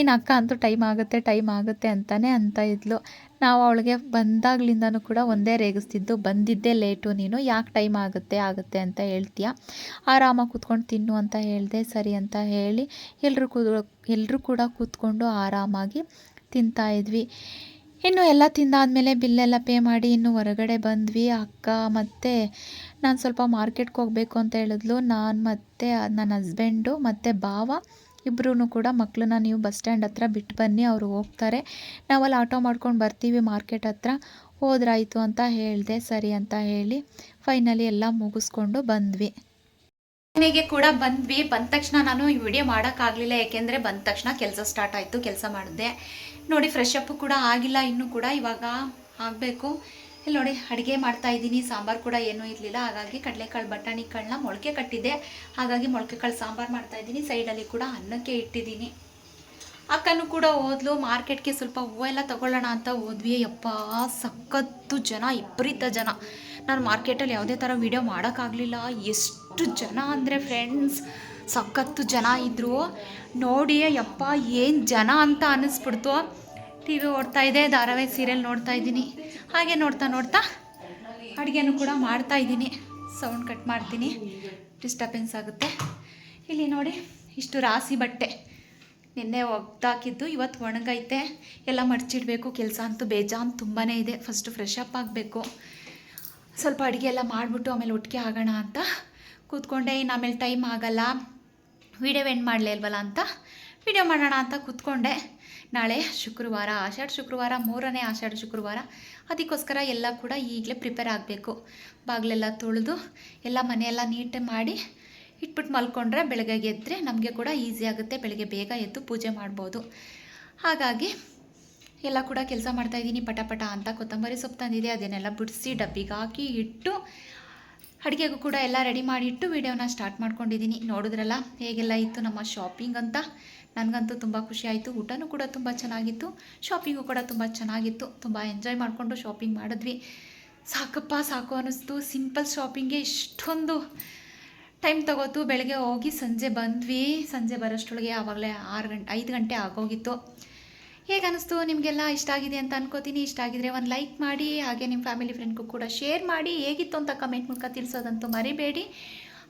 A: ಇನ್ನು ಅಕ್ಕ ಅಂತೂ ಟೈಮ್ ಆಗುತ್ತೆ ಟೈಮ್ ಆಗುತ್ತೆ ಅಂತಲೇ ಅಂತ ಇದ್ಲು. ನಾವು ಅವಳಿಗೆ ಬಂದಾಗ್ಲಿಂದನೂ ಕೂಡ ಒಂದೇ ರೇಗಿಸ್ತಿದ್ದು, ಬಂದಿದ್ದೇ ಲೇಟು, ನೀನು ಯಾಕೆ ಟೈಮ್ ಆಗುತ್ತೆ ಆಗುತ್ತೆ ಅಂತ ಹೇಳ್ತೀಯ. ಆರಾಮಾಗಿ ಕೂತ್ಕೊಂಡು ತಿನ್ನು ಅಂತ ಹೇಳಿದೆ, ಸರಿ ಅಂತ ಹೇಳಿ ಎಲ್ಲರೂ ಕೂ ಎಲ್ಲರೂ ಕೂಡ ಕೂತ್ಕೊಂಡು ಆರಾಮಾಗಿ ತಿಂತಾ ಇದ್ವಿ ಇನ್ನು ಎಲ್ಲ ತಿಂದಾದಮೇಲೆ ಬಿಲ್ಲೆಲ್ಲ ಪೇ ಮಾಡಿ ಇನ್ನು ಹೊರಗಡೆ ಬಂದ್ವಿ. ಅಕ್ಕ ಮತ್ತು ನಾನು ಸ್ವಲ್ಪ ಮಾರ್ಕೆಟ್ಗೆ ಹೋಗಬೇಕು ಅಂತ ಹೇಳಿದ್ಲು. ನಾನು ಮತ್ತು ನನ್ನ ಹಸ್ಬೆಂಡು ಮತ್ತು ಭಾವ ಇಬ್ಬರೂ ಕೂಡ ಮಕ್ಕಳನ್ನ ನೀವು ಬಸ್ ಸ್ಟ್ಯಾಂಡ್ ಹತ್ರ ಬಿಟ್ಟು ಬನ್ನಿ, ಅವರು ಹೋಗ್ತಾರೆ. ನಾವಲ್ಲಿ ಆಟೋ ಮಾಡ್ಕೊಂಡು ಬರ್ತೀವಿ ಮಾರ್ಕೆಟ್ ಹತ್ರ. ಹೋದ್ರಾಯಿತು ಅಂತ ಹೇಳಿದೆ, ಸರಿ ಅಂತ ಹೇಳಿ ಫೈನಲಿ ಎಲ್ಲ ಮುಗಿಸ್ಕೊಂಡು ಬಂದ್ವಿ. ಮನೆಗೆ ಕೂಡ ಬಂದ್ವಿ. ಬಂದ ತಕ್ಷಣ ನಾನು ಈ ವಿಡಿಯೋ ಮಾಡೋಕ್ಕಾಗಲಿಲ್ಲ. ಯಾಕೆಂದರೆ ಬಂದ ತಕ್ಷಣ ಕೆಲಸ ಸ್ಟಾರ್ಟ್ ಆಯಿತು, ಕೆಲಸ ಮಾಡಿದೆ. ನೋಡಿ ಫ್ರೆಶ್ ಅಪ್ ಕೂಡ ಆಗಿಲ್ಲ, ಇನ್ನೂ ಕೂಡ ಇವಾಗ ಆಗಬೇಕು. ಇಲ್ಲಿ ನೋಡಿ, ಅಡುಗೆ ಮಾಡ್ತಾ ಇದ್ದೀನಿ. ಸಾಂಬಾರು ಕೂಡ ಏನೂ ಇರಲಿಲ್ಲ. ಹಾಗಾಗಿ ಕಡಲೆಕಾಳು ಬಟಾಣಿ ಕಾಳನ್ನ ಮೊಳಕೆ ಕಟ್ಟಿದ್ದೆ. ಹಾಗಾಗಿ ಮೊಳಕೆ ಕಾಳು ಸಾಂಬಾರು ಮಾಡ್ತಾ ಇದ್ದೀನಿ. ಸೈಡಲ್ಲಿ ಕೂಡ ಅನ್ನಕ್ಕೆ ಇಟ್ಟಿದ್ದೀನಿ. ಅಕ್ಕನೂ ಕೂಡ ಹೋದ್ಲು ಮಾರ್ಕೆಟ್ಗೆ ಸ್ವಲ್ಪ ಹೂವೆಲ್ಲ ತಗೊಳ್ಳೋಣ ಅಂತ ಹೋದ್ವಿ ಯಪ್ಪ, ಸಖತ್ತು ಜನ ಇಬ್ಬರಿದ್ದ ಜನ. ನಾನು ಮಾರ್ಕೆಟಲ್ಲಿ ಯಾವುದೇ ಥರ ವೀಡಿಯೋ ಮಾಡೋಕ್ಕಾಗಲಿಲ್ಲ. ಎಷ್ಟು ಜನ ಅಂದರೆ ಫ್ರೆಂಡ್ಸ್, ಸಖತ್ತು ಜನ ಇದ್ದರು ನೋಡಿ ಯಪ್ಪ, ಏನು ಜನ ಅಂತ ಅನ್ನಿಸ್ಬಿಡ್ತು. ಟಿ ವಿ ಓಡ್ತಾ ಇದೆ, ಧಾರಾವಾಹಿ ಸೀರಿಯಲ್ ನೋಡ್ತಾ ಇದ್ದೀನಿ. ಹಾಗೆ ನೋಡ್ತಾ ನೋಡ್ತಾ ಅಡುಗೆನೂ ಕೂಡ ಮಾಡ್ತಾ ಇದ್ದೀನಿ. ಸೌಂಡ್ ಕಟ್ ಮಾಡ್ತೀನಿ. ಡಿಸ್ಟರ್ಬೆನ್ಸ್ ಆಗುತ್ತೆ. ಇಲ್ಲಿ ನೋಡಿ, ಇಷ್ಟು ರಾಸಿ ಬಟ್ಟೆ. ನಿನ್ನೆ ಒಗ್ದಾಕಿದ್ದು, ಇವತ್ತು ಒಣಗೈತೆ. ಎಲ್ಲ ಮಡಚಿಡಬೇಕು. ಕೆಲಸ ಅಂತೂ ಬೇಜಾನ್ ತುಂಬಾ ಇದೆ. ಫಸ್ಟು ಫ್ರೆಶ್ ಅಪ್ ಆಗಬೇಕು. ಸ್ವಲ್ಪ ಅಡುಗೆ ಎಲ್ಲ ಮಾಡಿಬಿಟ್ಟು ಆಮೇಲೆ ಒಟ್ಟಿಗೆ ಆಗೋಣ ಅಂತ ಕೂತ್ಕೊಂಡೆ. ಇನ್ನು ಆಮೇಲೆ ಟೈಮ್ ಆಗಲ್ಲ. ವೀಡಿಯೋ ಎಂಡ್ ಮಾಡಲೇ ಇಲ್ವಲ್ಲ ಅಂತ ವೀಡಿಯೋ ಮಾಡೋಣ ಅಂತ ಕೂತ್ಕೊಂಡೆ. ನಾಳೆ ಶುಕ್ರವಾರ, ಆಷಾಢ ಶುಕ್ರವಾರ, ಮೂರನೇ ಆಷಾಢ ಶುಕ್ರವಾರ. ಅದಕ್ಕೋಸ್ಕರ ಎಲ್ಲ ಕೂಡ ಈಗಲೇ ಪ್ರಿಪೇರ್ ಆಗಬೇಕು. ಬಾಗಿಲೆಲ್ಲ ತೊಳೆದು ಎಲ್ಲ ಮನೆಯೆಲ್ಲ ನೀಟ್ ಮಾಡಿ ಇಟ್ಬಿಟ್ಟು ಮಲ್ಕೊಂಡ್ರೆ ಬೆಳಗ್ಗೆ ಎದ್ದರೆ ನಮಗೆ ಕೂಡ ಈಸಿ ಆಗುತ್ತೆ. ಬೆಳಗ್ಗೆ ಬೇಗ ಎದ್ದು ಪೂಜೆ ಮಾಡ್ಬೋದು. ಹಾಗಾಗಿ ಎಲ್ಲ ಕೂಡ ಕೆಲಸ ಮಾಡ್ತಾಯಿದ್ದೀನಿ ಪಟ ಪಟ ಅಂತ ಕೊತ್ತಂಬರಿ ಸೊಪ್ಪು ತಂದಿದೆ, ಅದನ್ನೆಲ್ಲ ಬಿಡಿಸಿ ಡಬ್ಬಿಗೆ ಹಾಕಿ ಇಟ್ಟು ಅಡುಗೆಗೂ ಕೂಡ ಎಲ್ಲ ರೆಡಿ ಮಾಡಿಟ್ಟು ವೀಡಿಯೋನ ಸ್ಟಾರ್ಟ್ ಮಾಡ್ಕೊಂಡಿದ್ದೀನಿ. ನೋಡಿದ್ರಲ್ಲ, ಹೇಗೆಲ್ಲ ಇತ್ತು ನಮ್ಮ ಶಾಪಿಂಗ್ ಅಂತ? ನನಗಂತೂ ತುಂಬ ಖುಷಿ ಆಯಿತು. ಊಟನೂ ಕೂಡ ತುಂಬ ಚೆನ್ನಾಗಿತ್ತು. ಶಾಪಿಂಗು ಕೂಡ ತುಂಬ ಚೆನ್ನಾಗಿತ್ತು. ತುಂಬ ಎಂಜಾಯ್ ಮಾಡಿಕೊಂಡು ಶಾಪಿಂಗ್ ಮಾಡಿದ್ವಿ. ಸಾಕಪ್ಪ, ಸಾಕು ಅನ್ನಿಸ್ತು. ಸಿಂಪಲ್ ಶಾಪಿಂಗ್ಗೆ ಇಷ್ಟೊಂದು ಟೈಮ್ ತಗೋತು. ಬೆಳಗ್ಗೆ ಹೋಗಿ ಸಂಜೆ ಬಂದ್ವಿ. ಸಂಜೆ ಬರೋಷ್ಟೊಳಗೆ ಆವಾಗಲೇ ಆರು ಗಂಟೆ, ಐದು ಗಂಟೆ ಆಗೋಗಿತ್ತು. ಹೇಗೆ ಅನ್ನಿಸ್ತು ನಿಮಗೆಲ್ಲ ಇಷ್ಟ ಆಗಿದೆ ಅಂತ ಅನ್ಕೋತೀನಿ. ಇಷ್ಟ ಆಗಿದ್ರೆ ಒಂದು ಲೈಕ್ ಮಾಡಿ, ಹಾಗೆ ನಿಮ್ಮ ಫ್ಯಾಮಿಲಿ ಫ್ರೆಂಡ್ಗೂ ಕೂಡ ಶೇರ್ ಮಾಡಿ. ಹೇಗಿತ್ತು ಅಂತ ಕಮೆಂಟ್ ಮೂಲಕ ತಿಳಿಸೋದಂತೂ ಮರಿಬೇಡಿ.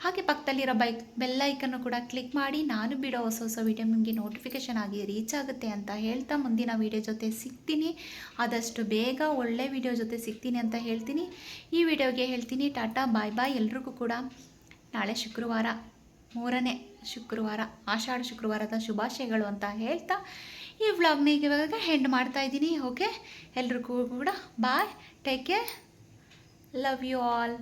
A: ಹಾಗೆ ಪಕ್ಕದಲ್ಲಿರೋ ಬೈಕ್ ಬೆಲ್ಲೈಕನ್ನು ಕೂಡ ಕ್ಲಿಕ್ ಮಾಡಿ. ನಾನು ಬಿಡೋ ಹೊಸ ಹೊಸ ವೀಡಿಯೋ ನಿಮಗೆ ನೋಟಿಫಿಕೇಷನ್ ಆಗಿ ರೀಚ್ ಆಗುತ್ತೆ ಅಂತ ಹೇಳ್ತಾ ಮುಂದಿನ ವೀಡಿಯೋ ಜೊತೆ ಸಿಗ್ತೀನಿ. ಆದಷ್ಟು ಬೇಗ ಒಳ್ಳೆ ವೀಡಿಯೋ ಜೊತೆ ಸಿಗ್ತೀನಿ ಅಂತ ಹೇಳ್ತೀನಿ. ಈ ವಿಡಿಯೋಗೆ ಹೇಳ್ತೀನಿ, ಟಾಟಾ ಬಾಯ್ ಬಾಯ್ ಎಲ್ರಿಗೂ ಕೂಡ. ನಾಳೆ ಶುಕ್ರವಾರ, ಮೂರನೇ ಶುಕ್ರವಾರ, ಆಷಾಢ ಶುಕ್ರವಾರದ ಶುಭಾಶಯಗಳು ಅಂತ ಹೇಳ್ತಾ ಈ ವ್ಲಾಗ್ನ ಈಗ ಇವಾಗ ಹೆಂಡ್ ಮಾಡ್ತಾ ಇದ್ದೀನಿ ಓಕೆ ಎಲ್ರಿಗೂ ಕೂಡ bye take care love you all